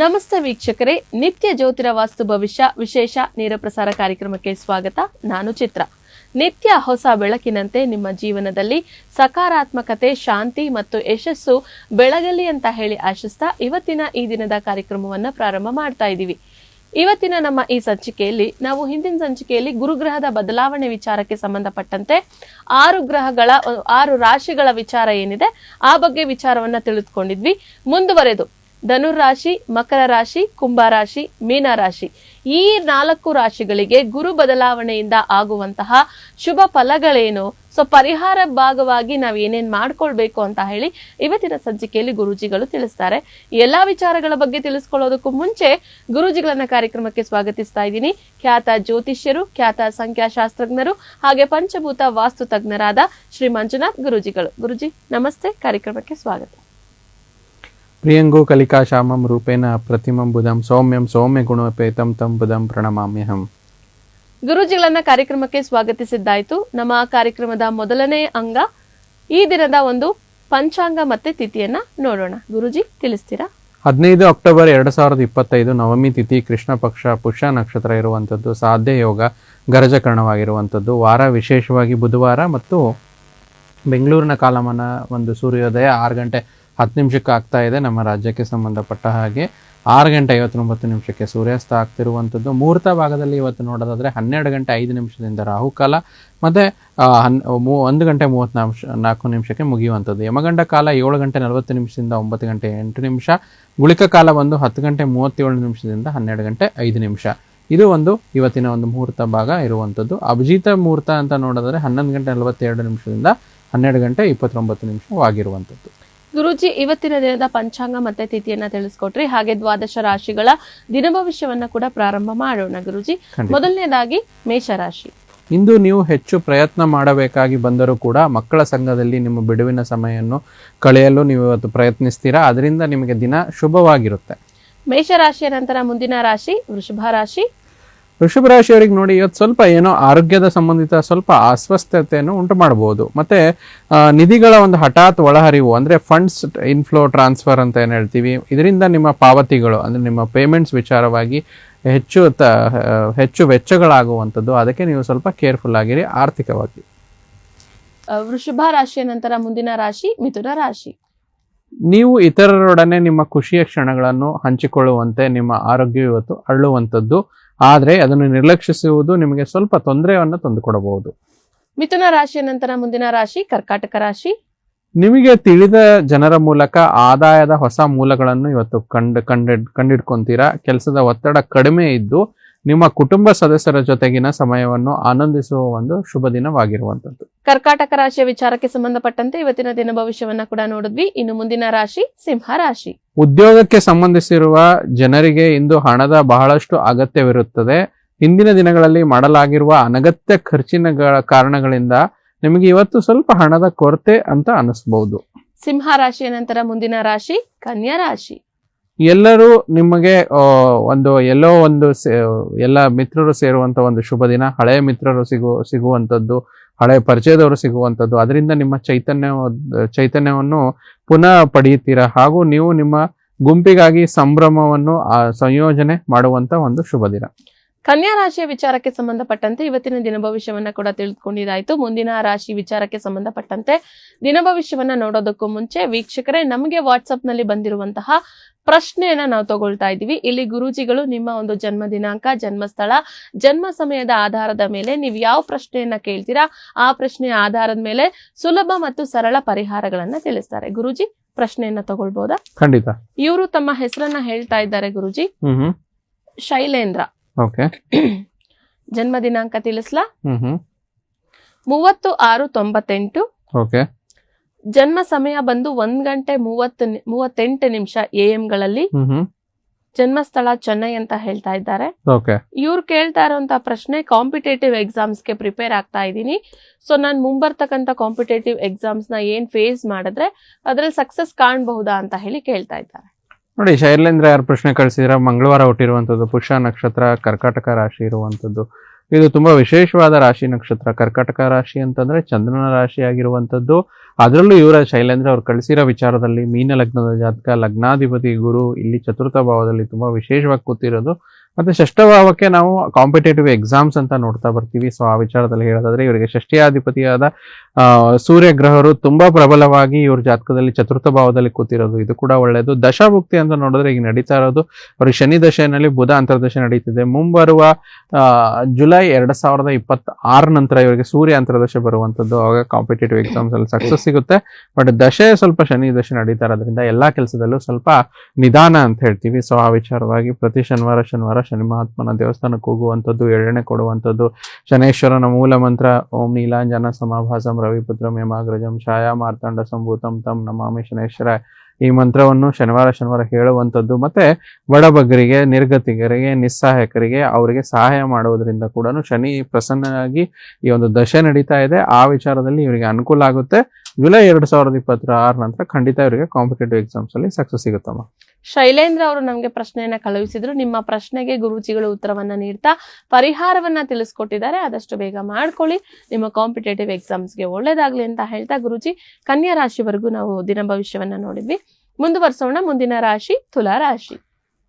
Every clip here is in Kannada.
ನಮಸ್ತೆ ವೀಕ್ಷಕರೇ, ನಿತ್ಯ ಜ್ಯೋತಿರ ವಾಸ್ತು ಭವಿಷ್ಯ ವಿಶೇಷ ನೇರ ಪ್ರಸಾರ ಕಾರ್ಯಕ್ರಮಕ್ಕೆ ಸ್ವಾಗತ, ನಾನು ಚಿತ್ರ. ನಿತ್ಯ ಹೊಸ ಬೆಳಕಿನಂತೆ ನಿಮ್ಮ ಜೀವನದಲ್ಲಿ ಸಕಾರಾತ್ಮಕತೆ, ಶಾಂತಿ ಮತ್ತು ಯಶಸ್ಸು ಬೆಳಗಲಿ ಅಂತ ಹೇಳಿ ಆಶಿಸ್ತಾ ಇವತ್ತಿನ ಈ ದಿನದ ಕಾರ್ಯಕ್ರಮವನ್ನು ಪ್ರಾರಂಭ ಮಾಡ್ತಾ ಇದ್ದೀವಿ. ಇವತ್ತಿನ ನಮ್ಮ ಈ ಸಂಚಿಕೆಯಲ್ಲಿ ನಾವು ಹಿಂದಿನ ಸಂಚಿಕೆಯಲ್ಲಿ ಗುರುಗ್ರಹದ ಬದಲಾವಣೆ ವಿಚಾರಕ್ಕೆ ಸಂಬಂಧಪಟ್ಟಂತೆ ಆರು ಗ್ರಹಗಳ, ಆರು ರಾಶಿಗಳ ವಿಚಾರ ಏನಿದೆ, ಆ ಬಗ್ಗೆ ವಿಚಾರವನ್ನ ತಿಳಿದುಕೊಂಡಿದ್ವಿ. ಮುಂದುವರೆದು ಧನುರಾಶಿ ಮಕರ ರಾಶಿ, ಕುಂಭ ರಾಶಿ, ಮೀನ ರಾಶಿ. ಈ ನಾಲ್ಕು ರಾಶಿಗಳಿಗೆ ಗುರು ಬದಲಾವಣೆಯಿಂದ ಆಗುವಂತಹ ಶುಭ ಫಲಗಳೇನು? ಸೊ ಪರಿಹಾರ ಭಾಗವಾಗಿ ನಾವು ಏನೇನ್ ಮಾಡ್ಕೊಳ್ಬೇಕು ಅಂತ ಹೇಳಿ ಇವತ್ತಿನ ಸಂಚಿಕೆಯಲ್ಲಿ ಗುರೂಜಿಗಳು ತಿಳಿಸ್ತಾರೆ. ಎಲ್ಲಾ ವಿಚಾರಗಳ ಬಗ್ಗೆ ತಿಳಿಸ್ಕೊಳ್ಳೋದಕ್ಕೂ ಮುಂಚೆ ಗುರೂಜಿಗಳನ್ನ ಕಾರ್ಯಕ್ರಮಕ್ಕೆ ಸ್ವಾಗತಿಸ್ತಾ ಇದ್ದೀನಿ. ಖ್ಯಾತ ಜ್ಯೋತಿಷ್ಯರು, ಖ್ಯಾತ ಸಂಖ್ಯಾಶಾಸ್ತ್ರಜ್ಞರು, ಹಾಗೆ ಪಂಚಭೂತ ವಾಸ್ತು ತಜ್ಞರಾದ ಶ್ರೀ ಮಂಜುನಾಥ್ ಗುರೂಜಿಗಳು. ಗುರುಜಿ, ನಮಸ್ತೆ. ಕಾರ್ಯಕ್ರಮಕ್ಕೆ ಸ್ವಾಗತ. ಪ್ರಿಯಂಗೋ ಕಲಿಕಾ ಶ್ಯಾಮಂ ರೂಪೇಣ ಪ್ರತಿಮಂ ಬುಧಂ ಸೌಮ್ಯಂ ಸೌಮ್ಯ ಗುಣಪೇತಂ ತಂ ಬುಧಂ ಪ್ರಣಮಾಮ್ಯಹಂ. ಗುರುಜಿಗಳನ್ನ ಕಾರ್ಯಕ್ರಮಕ್ಕೆ ಸ್ವಾಗತಿಸಿದ್ದಾಯಿತು. ನಮ್ಮ ಕಾರ್ಯಕ್ರಮದ ಮೊದಲನೇ ಅಂಗ ಈ ದಿನದ ಒಂದು ಪಂಚಾಂಗ ಮತ್ತೆ ತಿಥಿಯನ್ನ ನೋಡೋಣ. ಗುರುಜಿ ತಿಳಿಸ್ತೀರಾ? ಹದಿನೈದು ಅಕ್ಟೋಬರ್ ಎರಡು ಸಾವಿರದ ಇಪ್ಪತ್ತೈದು ನವಮಿ ತಿಥಿ ಕೃಷ್ಣ ಪಕ್ಷ ಪುಷ್ಯ ನಕ್ಷತ್ರ ಇರುವಂಥದ್ದು ಸಾಧ್ಯ ಯೋಗ ಗರಜಕರಣವಾಗಿರುವಂಥದ್ದು. ವಾರ ವಿಶೇಷವಾಗಿ ಬುಧವಾರ ಮತ್ತು ಬೆಂಗಳೂರಿನ ಕಾಲಮಾನ ಒಂದು ಸೂರ್ಯೋದಯ ಆರು ಗಂಟೆ ಹತ್ತು ನಿಮಿಷಕ್ಕೆ ಆಗ್ತಾ ಇದೆ, ನಮ್ಮ ರಾಜ್ಯಕ್ಕೆ ಸಂಬಂಧಪಟ್ಟ ಹಾಗೆ ಆರು ಗಂಟೆ ಐವತ್ತೊಂಬತ್ತು ನಿಮಿಷಕ್ಕೆ ಸೂರ್ಯಾಸ್ತ ಆಗ್ತಿರುವಂಥದ್ದು. ಮುಹೂರ್ತ ಭಾಗದಲ್ಲಿ ಇವತ್ತು ನೋಡೋದಾದರೆ ಹನ್ನೆರಡು ಗಂಟೆ ಐದು ನಿಮಿಷದಿಂದ ರಾಹುಕಾಲ, ಮತ್ತು ಹನ್, ಮೂ- ಒಂದು ಗಂಟೆ ನಿಮಿಷ, ನಾಲ್ಕು ನಿಮಿಷಕ್ಕೆ ಮುಗಿಯುವಂಥದ್ದು. ಯಮಗಂಡ ಕಾಲ ಏಳು ಗಂಟೆ ನಲವತ್ತು ನಿಮಿಷದಿಂದ ಒಂಬತ್ತು ಗಂಟೆ ಎಂಟು ನಿಮಿಷ, ಗುಳಿಕ ಕಾಲ ಬಂದು ಹತ್ತು ಗಂಟೆ ಮೂವತ್ತೇಳು ನಿಮಿಷದಿಂದ ಹನ್ನೆರಡು ಗಂಟೆ ಐದು ನಿಮಿಷ. ಇದು ಒಂದು ಇವತ್ತಿನ ಒಂದು ಮುಹೂರ್ತ ಭಾಗ ಇರುವಂಥದ್ದು. ಅಭಿಜಿತ ಮುಹೂರ್ತ ಅಂತ ನೋಡೋದಾದ್ರೆ ಹನ್ನೊಂದು ಗಂಟೆ ನಲವತ್ತೆರಡು ನಿಮಿಷದಿಂದ ಹನ್ನೆರಡು ಗಂಟೆ ಇಪ್ಪತ್ತೊಂಬತ್ತು ನಿಮಿಷವಾಗಿರುವಂಥದ್ದು. ಗುರುಜಿ ಇವತ್ತಿನ ದಿನದ ಪಂಚಾಂಗ ಮತ್ತೆ ತಿಥಿಯನ್ನ ತಿಳಿಸ್ಕೊಟ್ರಿ. ಹಾಗೆ ದ್ವಾದಶ ರಾಶಿಗಳ ದಿನ ಭವಿಷ್ಯವನ್ನ ಕೂಡ ಪ್ರಾರಂಭ ಮಾಡೋಣ ಗುರುಜಿ. ಮೊದಲನೇದಾಗಿ ಮೇಷರಾಶಿ. ಇಂದು ನೀವು ಹೆಚ್ಚು ಪ್ರಯತ್ನ ಮಾಡಬೇಕಾಗಿ ಬಂದರೂ ಕೂಡ ಮಕ್ಕಳ ಸಂಘದಲ್ಲಿ ನಿಮ್ಮ ಬಿಡುವಿನ ಸಮಯವನ್ನು ಕಳೆಯಲು ನೀವು ಇವತ್ತು ಪ್ರಯತ್ನಿಸ್ತೀರಾ? ಅದರಿಂದ ನಿಮಗೆ ದಿನ ಶುಭವಾಗಿರುತ್ತೆ. ಮೇಷರಾಶಿಯ ನಂತರ ಮುಂದಿನ ರಾಶಿ ವೃಷಭ ರಾಶಿ. ವೃಷಭ ರಾಶಿಯವರಿಗೆ ನೋಡಿ ಇವತ್ತು ಸ್ವಲ್ಪ ಏನೋ ಆರೋಗ್ಯದ ಸಂಬಂಧಿತ ಸ್ವಲ್ಪ ಅಸ್ವಸ್ಥತೆಯನ್ನು ಉಂಟು ಮಾಡಬಹುದು. ಮತ್ತೆ ನಿಧಿಗಳ ಒಂದು ಹಠಾತ್ ಒಳಹರಿವು ಅಂದ್ರೆ ಫಂಡ್ಸ್ ಇನ್ಫ್ಲೋ ಟ್ರಾನ್ಸ್ಫರ್ ಅಂತ ಏನು ಹೇಳ್ತೀವಿ ಇದರಿಂದ ನಿಮ್ಮ ಪಾವತಿಗಳು ಅಂದ್ರೆ ನಿಮ್ಮ ಪೇಮೆಂಟ್ಸ್ ವಿಚಾರವಾಗಿ ಹೆಚ್ಚು ತ ಹೆಚ್ಚು ವೆಚ್ಚಗಳಾಗುವಂಥದ್ದು. ಅದಕ್ಕೆ ನೀವು ಸ್ವಲ್ಪ ಕೇರ್ಫುಲ್ ಆಗಿರಿ ಆರ್ಥಿಕವಾಗಿ. ವೃಷಭ ರಾಶಿಯ ನಂತರ ಮುಂದಿನ ರಾಶಿ ಮಿಥುನ ರಾಶಿ. ನೀವು ಇತರರೊಡನೆ ನಿಮ್ಮ ಖುಷಿಯ ಕ್ಷಣಗಳನ್ನು ಹಂಚಿಕೊಳ್ಳುವಂತೆ ನಿಮ್ಮ ಆರೋಗ್ಯ ಇವತ್ತು ಅರಳುವಂಥದ್ದು. ಆದರೆ ಅದನ್ನು ನಿರ್ಲಕ್ಷಿಸುವುದು ನಿಮಗೆ ಸ್ವಲ್ಪ ತೊಂದರೆಯನ್ನು ತಂದುಕೊಡಬಹುದು. ಮಿಥುನ ರಾಶಿಯ ನಂತರ ಮುಂದಿನ ರಾಶಿ ಕರ್ಕಾಟಕ ರಾಶಿ. ನಿಮಗೆ ತಿಳಿದ ಜನರ ಮೂಲಕ ಆದಾಯದ ಹೊಸ ಮೂಲಗಳನ್ನು ಇವತ್ತು ಕಂಡು ಕಂಡು ಕಂಡಿಡ್ಕೊಂತೀರಾ? ಕೆಲಸದ ಒತ್ತಡ ಕಡಿಮೆ ಇದ್ದು ನಿಮ್ಮ ಕುಟುಂಬ ಸದಸ್ಯರ ಜೊತೆಗಿನ ಸಮಯವನ್ನು ಆನಂದಿಸುವ ಒಂದು ಶುಭ ದಿನವಾಗಿರುವಂತದ್ದು ಕರ್ಕಾಟಕ ರಾಶಿಯ ವಿಚಾರಕ್ಕೆ ಸಂಬಂಧಪಟ್ಟಂತೆ ಇವತ್ತಿನ ದಿನ ಭವಿಷ್ಯವನ್ನ ಕೂಡ ನೋಡಿದ್ವಿ. ಇನ್ನು ಮುಂದಿನ ರಾಶಿ ಸಿಂಹ ರಾಶಿ. ಉದ್ಯೋಗಕ್ಕೆ ಸಂಬಂಧಿಸಿರುವ ಜನರಿಗೆ ಇಂದು ಹಣದ ಬಹಳಷ್ಟು ಅಗತ್ಯವಿರುತ್ತದೆ. ಹಿಂದಿನ ದಿನಗಳಲ್ಲಿ ಮಾಡಲಾಗಿರುವ ಅನಗತ್ಯ ಖರ್ಚಿನ ಕಾರಣಗಳಿಂದ ನಿಮಗೆ ಇವತ್ತು ಸ್ವಲ್ಪ ಹಣದ ಕೊರತೆ ಅಂತ ಅನಿಸಬಹುದು ಸಿಂಹ ರಾಶಿಯ ನಂತರ ಮುಂದಿನ ರಾಶಿ ಕನ್ಯಾ ರಾಶಿ. ಎಲ್ಲರೂ ನಿಮಗೆ ಒಂದು ಎಲ್ಲೋ ಒಂದು ಎಲ್ಲ ಮಿತ್ರರು ಸೇರುವಂತ ಒಂದು ಶುಭ ದಿನ ಹಳೆಯ ಮಿತ್ರರು ಸಿಗು ಸಿಗುವಂಥದ್ದು ಹಳೆಯ ಪರಿಚಯದವರು ಸಿಗುವಂಥದ್ದು ಅದರಿಂದ ನಿಮ್ಮ ಚೈತನ್ಯ, ಚೈತನ್ಯವನ್ನು ಪುನಃ ಪಡೆಯುತ್ತೀರಾ? ಹಾಗೂ ನೀವು ನಿಮ್ಮ ಗುಂಪಿಗಾಗಿ ಸಂಭ್ರಮವನ್ನು ಸಂಯೋಜನೆ ಮಾಡುವಂತ ಒಂದು ಶುಭ ದಿನ. ಕನ್ಯಾ ರಾಶಿಯ ವಿಚಾರಕ್ಕೆ ಸಂಬಂಧಪಟ್ಟಂತೆ ಇವತ್ತಿನ ದಿನ ಭವಿಷ್ಯವನ್ನ ಕೂಡ ತಿಳಿದುಕೊಂಡಿದ್ದಾಯ್ತು. ಮುಂದಿನ ರಾಶಿ ವಿಚಾರಕ್ಕೆ ಸಂಬಂಧಪಟ್ಟಂತೆ ದಿನ ಭವಿಷ್ಯವನ್ನ ನೋಡೋದಕ್ಕೂ ಮುಂಚೆ ವೀಕ್ಷಕರೇ, ನಮಗೆ ವಾಟ್ಸಪ್ನಲ್ಲಿ ಬಂದಿರುವಂತಹ ಪ್ರಶ್ನೆಯನ್ನ ನಾವು ತಗೊಳ್ತಾ ಇದ್ದೀವಿ. ಇಲ್ಲಿ ಗುರೂಜಿಗಳು ನಿಮ್ಮ ಒಂದು ಜನ್ಮ ದಿನಾಂಕ ಜನ್ಮಸ್ಥಳ ಜನ್ಮ ಸಮಯದ ಆಧಾರದ ಮೇಲೆ ನೀವು ಯಾವ ಪ್ರಶ್ನೆಯನ್ನ ಕೇಳ್ತೀರಾ ಆ ಪ್ರಶ್ನೆಯ ಆಧಾರದ ಮೇಲೆ ಸುಲಭ ಮತ್ತು ಸರಳ ಪರಿಹಾರಗಳನ್ನ ತಿಳಿಸ್ತಾರೆ. ಗುರುಜಿ ಪ್ರಶ್ನೆಯನ್ನ ತಗೊಳ್ಬಹುದಾ ಖಂಡಿತ. ಇವರು ತಮ್ಮ ಹೆಸರನ್ನ ಹೇಳ್ತಾ ಇದ್ದಾರೆ ಗುರುಜಿ. ಶೈಲೇಂದ್ರ. ಜನ್ಮ ದಿನಾಂಕ ತಿಳಿಸ್ಲಾ? ಮೂವತ್ತು ಆರು ತೊಂಬತ್ತೆಂಟು. ಜನ್ಮ ಸಮಯ ಬಂದು ಒಂದ್ ಗಂಟೆ ಮೂವತ್ತು ಮೂವತ್ತೆಂಟು ನಿಮಿಷ ಎ ಗಳಲ್ಲಿ ಹ್ಮ್ ಹ್ಮ್ ಜನ್ಮಸ್ಥಳ ಚೆನ್ನೈ ಅಂತ ಹೇಳ್ತಾ ಇದ್ದಾರೆ. ಇವ್ರು ಕೇಳ್ತಾ ಇರುವಂತ ಪ್ರಶ್ನೆ ಕಾಂಪಿಟೇಟಿವ್ ಎಕ್ಸಾಮ್ಸ್ಗೆ ಪ್ರಿಪೇರ್ ಆಗ್ತಾ ಇದ್ದೀನಿ. ಸೊ ನಾನು ಮುಂಬರ್ತಕ್ಕಂತ ಕಾಂಪಿಟೇಟಿವ್ ಎಕ್ಸಾಮ್ಸ್ನ ಏನ್ ಫೇಸ್ ಮಾಡಿದ್ರೆ ಅದ್ರಲ್ಲಿ ಸಕ್ಸಸ್ ಕಾಣಬಹುದಾ ಅಂತ ಹೇಳಿ ಕೇಳ್ತಾ ಇದ್ದಾರೆ. ನೋಡಿ ಶೈಲೇಂದ್ರ ಯಾರು ಪ್ರಶ್ನೆ ಕಳಿಸಿದ್ರ? ಮಂಗಳವಾರ ಹುಟ್ಟಿರುವಂತದ್ದು ಪುಷ್ಯ ನಕ್ಷತ್ರ ಕರ್ಕಾಟಕ ರಾಶಿ ಇರುವಂಥದ್ದು. ಇದು ತುಂಬಾ ವಿಶೇಷವಾದ ರಾಶಿ ನಕ್ಷತ್ರ. ಕರ್ಕಟಕ ರಾಶಿ ಅಂತಂದ್ರೆ ಚಂದ್ರನ ರಾಶಿ ಆಗಿರುವಂತದ್ದು ಅದರಲ್ಲೂ ಇವರ ಶೈಲೇಂದ್ರ ಅವ್ರು ಕಳಿಸಿರೋ ವಿಚಾರದಲ್ಲಿ ಮೀನ ಲಗ್ನದ ಜಾತಕ, ಲಗ್ನಾಧಿಪತಿ ಗುರು, ಇಲ್ಲಿ ಚತುರ್ಥ ಭಾವದಲ್ಲಿ ತುಂಬಾ ವಿಶೇಷವಾಗಿ ಕೂತಿರೋದು. ಮತ್ತೆ ಷಷ್ಠ ಭಾವಕ್ಕೆ ನಾವು ಕಾಂಪಿಟೇಟಿವ್ ಎಕ್ಸಾಮ್ಸ್ ಅಂತ ನೋಡ್ತಾ ಬರ್ತೀವಿ. ಸೊ ಆ ವಿಚಾರದಲ್ಲಿ ಹೇಳೋದಾದ್ರೆ, ಇವರಿಗೆ ಷಷ್ಠಿಯಾಧಿಪತಿಯಾದ ಸೂರ್ಯ ಗ್ರಹರು ತುಂಬಾ ಪ್ರಬಲವಾಗಿ ಇವ್ರ ಜಾತಕದಲ್ಲಿ ಚತುರ್ಥ ಭಾವದಲ್ಲಿ ಕೂತಿರೋದು. ಇದು ಕೂಡ ಒಳ್ಳೆಯದು ದಶಾಭುಕ್ತಿ ಅಂತ ನೋಡಿದ್ರೆ, ಈಗ ನಡೀತಾ ಇರೋದು. ಅವ್ರಿಗೆ ಶನಿ ದಶೆಯಲ್ಲಿ ಬುಧ ಅಂತರ್ದಶೆ ನಡೀತಿದೆ. ಮುಂಬರುವ ಜುಲೈ ಎರಡ್ ಸಾವಿರದ ಇಪ್ಪತ್ತ ಆರ ನಂತರ ಇವರಿಗೆ ಸೂರ್ಯ ಅಂತರ್ದಶೆ ಬರುವಂತದ್ದು. ಆವಾಗ ಕಾಂಪಿಟೇಟಿವ್ ಎಕ್ಸಾಮ್ಸ್ ಅಲ್ಲಿ ಸಕ್ಸಸ್ ಸಿಗುತ್ತೆ. ಬಟ್ ದಶೆ ಸ್ವಲ್ಪ ಶನಿ ದಶೆ ನಡೀತಾ ಇರೋದ್ರಿಂದ ಎಲ್ಲಾ ಕೆಲಸದಲ್ಲೂ ಸ್ವಲ್ಪ ನಿಧಾನ ಅಂತ ಹೇಳ್ತೀವಿ. ಸೊ ಆ ವಿಚಾರವಾಗಿ ಪ್ರತಿ ಶನಿವಾರ ಶನಿವಾರ ಶನಿ ಮಹಾತ್ಮನ ದೇವಸ್ಥಾನಕ್ಕೆ ಹೋಗುವಂಥದ್ದು, ಎರಡನೇ ಕೊಡುವಂಥದ್ದು, ಶನೇಶ್ವರನ ಮೂಲ ಮಂತ್ರ, ಓಂ ನೀಲಾಂಜನ ಸಮಾಭಾಸಂ ರವಿಪುತ್ರಂ ಯಮಾಗ್ರಜಂ ಛಾಯಾ ಮಾರ್ತಾಂಡ ಸಂಭೂತಂ ತಂ ನಮಾಮಿ ಶನೇಶ್ವರ ಈ ಮಂತ್ರವನ್ನು ಶನಿವಾರ ಶನಿವಾರ ಹೇಳುವಂಥದ್ದು. ಮತ್ತೆ ಬಡಬಗ್ಗರಿಗೆ ನಿರ್ಗತಿಗರಿಗೆ ನಿಸ್ಸಹಾಯಕರಿಗೆ ಅವರಿಗೆ ಸಹಾಯ ಮಾಡುವುದರಿಂದ ಕೂಡ ಶನಿ ಪ್ರಸನ್ನನಾಗಿ ಈ ಒಂದು ದಶೆ ನಡೀತಾ ಇದೆ. ಆ ವಿಚಾರದಲ್ಲಿ ಇವರಿಗೆ ಅನುಕೂಲ ಆಗುತ್ತೆ. ಜುಲೈ ಎರಡು ಸಾವಿರದ ಇಪ್ಪತ್ತರ ಆರ ನಂತರ ಖಂಡಿತ ಇವರಿಗೆ ಕಾಂಪಿಟೇಟಿವ್ ಎಕ್ಸಾಮ್ಸ್ ಅಲ್ಲಿ ಸಕ್ಸಸ್ ಸಿಗುತ್ತಮ್ಮ. ಶೈಲೇಂದ್ರ ಅವರು ನಮಗೆ ಪ್ರಶ್ನೆಯನ್ನ ಕಳುಹಿಸಿದ್ರು. ನಿಮ್ಮ ಪ್ರಶ್ನೆಗೆ ಗುರುಜಿಗಳು ಉತ್ತರವನ್ನ ನೀಡ್ತಾ ಪರಿಹಾರವನ್ನ ತಿಳಿಸ್ಕೊಟ್ಟಿದ್ದಾರೆ. ಆದಷ್ಟು ಬೇಗ ಮಾಡ್ಕೊಳ್ಳಿ. ನಿಮ್ಮ ಕಾಂಪಿಟೇಟಿವ್ ಎಕ್ಸಾಮ್ಸ್ಗೆ ಒಳ್ಳೇದಾಗ್ಲಿ ಅಂತ ಹೇಳ್ತಾ ಗುರುಜಿ, ಕನ್ಯಾ ರಾಶಿವರೆಗೂ ನಾವು ದಿನ ಭವಿಷ್ಯವನ್ನ ನೋಡಿದ್ವಿ. ಮುಂದುವರ್ಸೋಣ. ಮುಂದಿನ ರಾಶಿ ತುಲಾ ರಾಶಿ.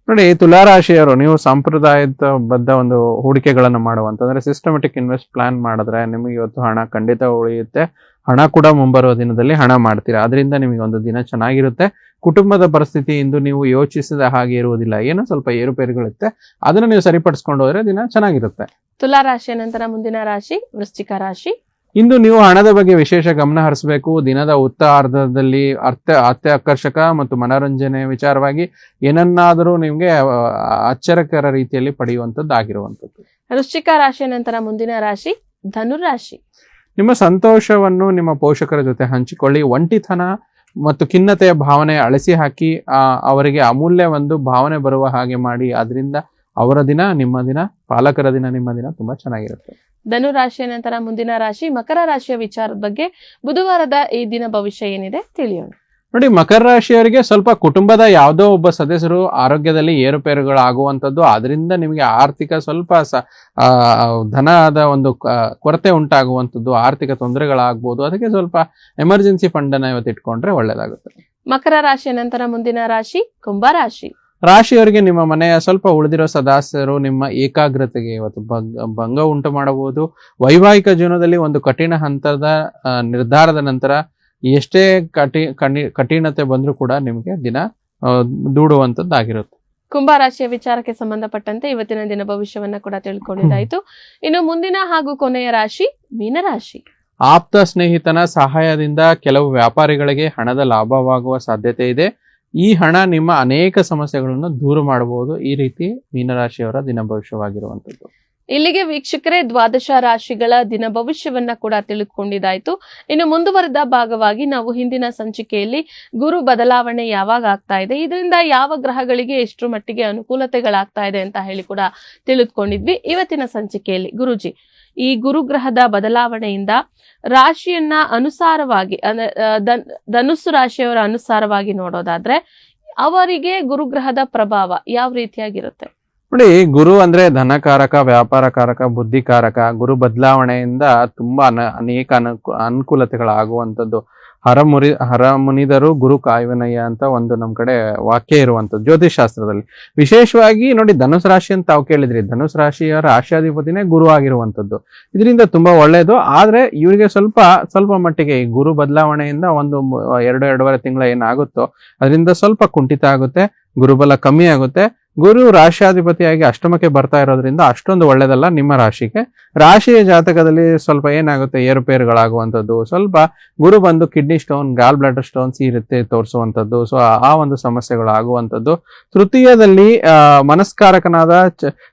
ನೋಡಿ ತುಲಾರಾಶಿಯವರು ನೀವು ಸಂಪ್ರದಾಯದ ಬದ್ಧ ಒಂದು ಹೂಡಿಕೆಗಳನ್ನು ಮಾಡುವಂತಂದ್ರೆ ಸಿಸ್ಟಮೆಟಿಕ್ ಇನ್ವೆಸ್ಟ್ ಪ್ಲಾನ್ ಮಾಡಿದ್ರೆ ನಿಮಗೆ ಇವತ್ತು ಹಣ ಖಂಡಿತ ಉಳಿಯುತ್ತೆ. ಹಣ ಕೂಡ ಮುಂಬರುವ ದಿನದಲ್ಲಿ ಹಣ ಮಾಡ್ತೀರಾ? ಅದರಿಂದ ನಿಮಗೆ ಒಂದು ದಿನ ಚೆನ್ನಾಗಿರುತ್ತೆ. ಕುಟುಂಬದ ಪರಿಸ್ಥಿತಿ ಇಂದು ನೀವು ಯೋಚಿಸಿದ ಹಾಗೆ ಇರುವುದಿಲ್ಲ. ಏನೋ ಸ್ವಲ್ಪ ಏರುಪೇರುಗಳಿರುತ್ತೆ. ಅದನ್ನ ನೀವು ಸರಿಪಡಿಸ್ಕೊಂಡು ಹೋದ್ರೆ ದಿನ ಚೆನ್ನಾಗಿರುತ್ತೆ. ತುಲಾ ರಾಶಿಯ ನಂತರ ಮುಂದಿನ ರಾಶಿ ವೃಶ್ಚಿಕ ರಾಶಿ. ಇಂದು ನೀವು ಹಣದ ಬಗ್ಗೆ ವಿಶೇಷ ಗಮನ ಹರಿಸಬೇಕು. ದಿನದ ಉತ್ತರಾರ್ಧದಲ್ಲಿ ಅರ್ಥ ಅತ್ಯಾಕರ್ಷಕ ಮತ್ತು ಮನೋರಂಜನೆ ವಿಚಾರವಾಗಿ ಏನನ್ನಾದರೂ ನಿಮಗೆ ಅಚ್ಚರಕರ ಆಶ್ಚರ್ಯಕರ ರೀತಿಯಲ್ಲಿ ಪಡೆಯುವಂತದ್ದು ಆಗಿರುವಂತದ್ದು ವೃಶ್ಚಿಕ ರಾಶಿಯ ನಂತರ ಮುಂದಿನ ರಾಶಿ ಧನುರಾಶಿ ನಿಮ್ಮ ಸಂತೋಷವನ್ನು ನಿಮ್ಮ ಪೋಷಕರ ಜೊತೆ ಹಂಚಿಕೊಳ್ಳಿ. ಒಂಟಿತನ ಮತ್ತು ಖಿನ್ನತೆಯ ಭಾವನೆ ಅಳಿಸಿ ಹಾಕಿ ಅವರಿಗೆ ಅಮೂಲ್ಯ ಒಂದು ಭಾವನೆ ಬರುವ ಹಾಗೆ ಮಾಡಿ. ಅದರಿಂದ ಅವರ ದಿನ ನಿಮ್ಮ ದಿನ, ಪಾಲಕರ ದಿನ ನಿಮ್ಮ ದಿನ ತುಂಬಾ ಚೆನ್ನಾಗಿರುತ್ತೆ. ಧನು ರಾಶಿಯ ನಂತರ ಮುಂದಿನ ರಾಶಿ ಮಕರ ರಾಶಿಯ ವಿಚಾರದ ಬಗ್ಗೆ ಬುಧವಾರದ ಈ ದಿನ ಭವಿಷ್ಯ ಏನಿದೆ ತಿಳಿಯೋಣ. ನೋಡಿ ಮಕರ ರಾಶಿಯವರಿಗೆ ಸ್ವಲ್ಪ ಕುಟುಂಬದ ಯಾವುದೋ ಒಬ್ಬ ಸದಸ್ಯರು ಆರೋಗ್ಯದಲ್ಲಿ ಏರುಪೇರುಗಳು ಆಗುವಂಥದ್ದು ಅದರಿಂದ ನಿಮಗೆ ಆರ್ಥಿಕ ಸ್ವಲ್ಪ ಸ ಧನದ ಒಂದು ಕೊರತೆ ಉಂಟಾಗುವಂಥದ್ದು ಆರ್ಥಿಕ ತೊಂದರೆಗಳಾಗ್ಬೋದು ಅದಕ್ಕೆ ಸ್ವಲ್ಪ ಎಮರ್ಜೆನ್ಸಿ ಫಂಡ್ ಅನ್ನ ಇವತ್ತು ಇಟ್ಕೊಂಡ್ರೆ ಒಳ್ಳೇದಾಗುತ್ತೆ. ಮಕರ ರಾಶಿಯ ನಂತರ ಮುಂದಿನ ರಾಶಿ ಕುಂಭ ರಾಶಿ. ರಾಶಿಯವರಿಗೆ ನಿಮ್ಮ ಮನೆಯ ಸ್ವಲ್ಪ ಉಳಿದಿರೋ ಸದಸ್ಯರು ನಿಮ್ಮ ಏಕಾಗ್ರತೆಗೆ ಇವತ್ತು ಭಂಗ ಭಂಗ ಉಂಟು ಮಾಡಬಹುದು. ವೈವಾಹಿಕ ಜೀವನದಲ್ಲಿ ಒಂದು ಕಠಿಣ ಹಂತದ ನಿರ್ಧಾರದ ನಂತರ ಎಷ್ಟೇ ಕಠಿ ಕಣಿ ಕಠಿಣತೆ ಬಂದರೂ ಕೂಡ ನಿಮಗೆ ದಿನ ದೂಡುವಂತದ್ದಾಗಿರುತ್ತೆ. ದೂಡುವಂಥದ್ದಾಗಿರುತ್ತೆ ಕುಂಭ ರಾಶಿಯ ವಿಚಾರಕ್ಕೆ ಸಂಬಂಧಪಟ್ಟಂತೆ ಇವತ್ತಿನ ದಿನ ಭವಿಷ್ಯವನ್ನ ಕೂಡ ತಿಳ್ಕೊಂಡಿದ್ದಾಯ್ತು. ಇನ್ನು ಮುಂದಿನ ಹಾಗೂ ಕೊನೆಯ ರಾಶಿ ಮೀನರಾಶಿ ಆಪ್ತ ಸ್ನೇಹಿತನ ಸಹಾಯದಿಂದ ಕೆಲವು ವ್ಯಾಪಾರಿಗಳಿಗೆ ಹಣದ ಲಾಭವಾಗುವ ಸಾಧ್ಯತೆ ಇದೆ. ಈ ಹಣ ನಿಮ್ಮ ಅನೇಕ ಸಮಸ್ಯೆಗಳನ್ನು ದೂರ ಮಾಡಬಹುದು. ಈ ರೀತಿ ಮೀನರಾಶಿಯವರ ದಿನ ಭವಿಷ್ಯವಾಗಿರುವಂಥದ್ದು. ಇಲ್ಲಿಗೆ ವೀಕ್ಷಕರೇ ದ್ವಾದಶ ರಾಶಿಗಳ ದಿನ ಭವಿಷ್ಯವನ್ನ ಕೂಡ ತಿಳಿದುಕೊಂಡಿದ್ದಾಯ್ತು. ಇನ್ನು ಮುಂದುವರೆದ ಭಾಗವಾಗಿ ನಾವು ಹಿಂದಿನ ಸಂಚಿಕೆಯಲ್ಲಿ ಗುರು ಬದಲಾವಣೆ ಯಾವಾಗ ಆಗ್ತಾ ಇದೆ, ಇದರಿಂದ ಯಾವ ಗ್ರಹಗಳಿಗೆ ಎಷ್ಟು ಮಟ್ಟಿಗೆ ಅನುಕೂಲತೆಗಳಾಗ್ತಾ ಇದೆ ಅಂತ ಹೇಳಿ ಕೂಡ ತಿಳಿದುಕೊಂಡಿದ್ವಿ. ಇವತ್ತಿನ ಸಂಚಿಕೆಯಲ್ಲಿ ಗುರುಜಿ, ಈ ಗುರುಗ್ರಹದ ಬದಲಾವಣೆಯಿಂದ ರಾಶಿಯನ್ನ ಅನುಸಾರವಾಗಿ ಧನುಸ್ಸು ರಾಶಿಯವರ ಅನುಸಾರವಾಗಿ ನೋಡೋದಾದ್ರೆ, ಅವರಿಗೆ ಗುರುಗ್ರಹದ ಪ್ರಭಾವ ಯಾವ ರೀತಿಯಾಗಿರುತ್ತೆ? ನೋಡಿ, ಗುರು ಅಂದ್ರೆ ಧನಕಾರಕ, ವ್ಯಾಪಾರಕಾರಕ, ಬುದ್ಧಿಕಾರಕ, ಗುರು ಬದಲಾವಣೆಯಿಂದ ತುಂಬಾ ಅನ- ಅನೇಕ ಅನುಕೂ, ಅನುಕೂಲತೆಗಳಾಗುವಂಥದ್ದು. ಹರಮುರಿ, ಹರಮುನಿದರು ಗುರು ಕಾಯುವನಯ್ಯ ಅಂತ ಒಂದು ನಮ್ ಕಡೆ ವಾಕ್ಯ ಇರುವಂಥದ್ದು ಜ್ಯೋತಿಷ್ ಶಾಸ್ತ್ರದಲ್ಲಿ ವಿಶೇಷವಾಗಿ ನೋಡಿ, ಧನುಸ್ ರಾಶಿ ಅಂತ ತಾವು ಕೇಳಿದ್ರಿ. ಧನುಸ್ ರಾಶಿಯ ರಾಶಿಯಾಧಿಪತಿನೇ ಗುರು ಆಗಿರುವಂಥದ್ದು. ಇದರಿಂದ ತುಂಬಾ ಒಳ್ಳೆಯದು ಆದ್ರೆ ಇವರಿಗೆ ಸ್ವಲ್ಪ ಸ್ವಲ್ಪ ಮಟ್ಟಿಗೆ ಈ ಗುರು ಬದಲಾವಣೆಯಿಂದ ಒಂದು ಎರಡು, ಎರಡೂವರೆ ತಿಂಗಳ ಏನಾಗುತ್ತೋ, ಅದರಿಂದ ಸ್ವಲ್ಪ ಕುಂಠಿತ ಆಗುತ್ತೆ, ಗುರುಬಲ ಕಮ್ಮಿ ಆಗುತ್ತೆ. ಗುರು ರಾಶಿಯಾಧಿಪತಿಯಾಗಿ ಅಷ್ಟಮಕ್ಕೆ ಬರ್ತಾ ಇರೋದ್ರಿಂದ ಅಷ್ಟೊಂದು ಒಳ್ಳೇದಲ್ಲ ನಿಮ್ಮ ರಾಶಿಗೆ. ರಾಶಿಯ ಜಾತಕದಲ್ಲಿ ಸ್ವಲ್ಪ ಏನಾಗುತ್ತೆ? ಏರುಪೇರುಗಳಾಗುವಂಥದ್ದು. ಸ್ವಲ್ಪ ಗುರು ಬಂದು kidney stone, gall bladder stones ಈ ರೀತಿ ತೋರಿಸುವಂಥದ್ದು. ಸೊ, ಆ ಒಂದು ಸಮಸ್ಯೆಗಳು ಆಗುವಂಥದ್ದು ತೃತೀಯದಲ್ಲಿ ಮನಸ್ಕಾರಕನಾದ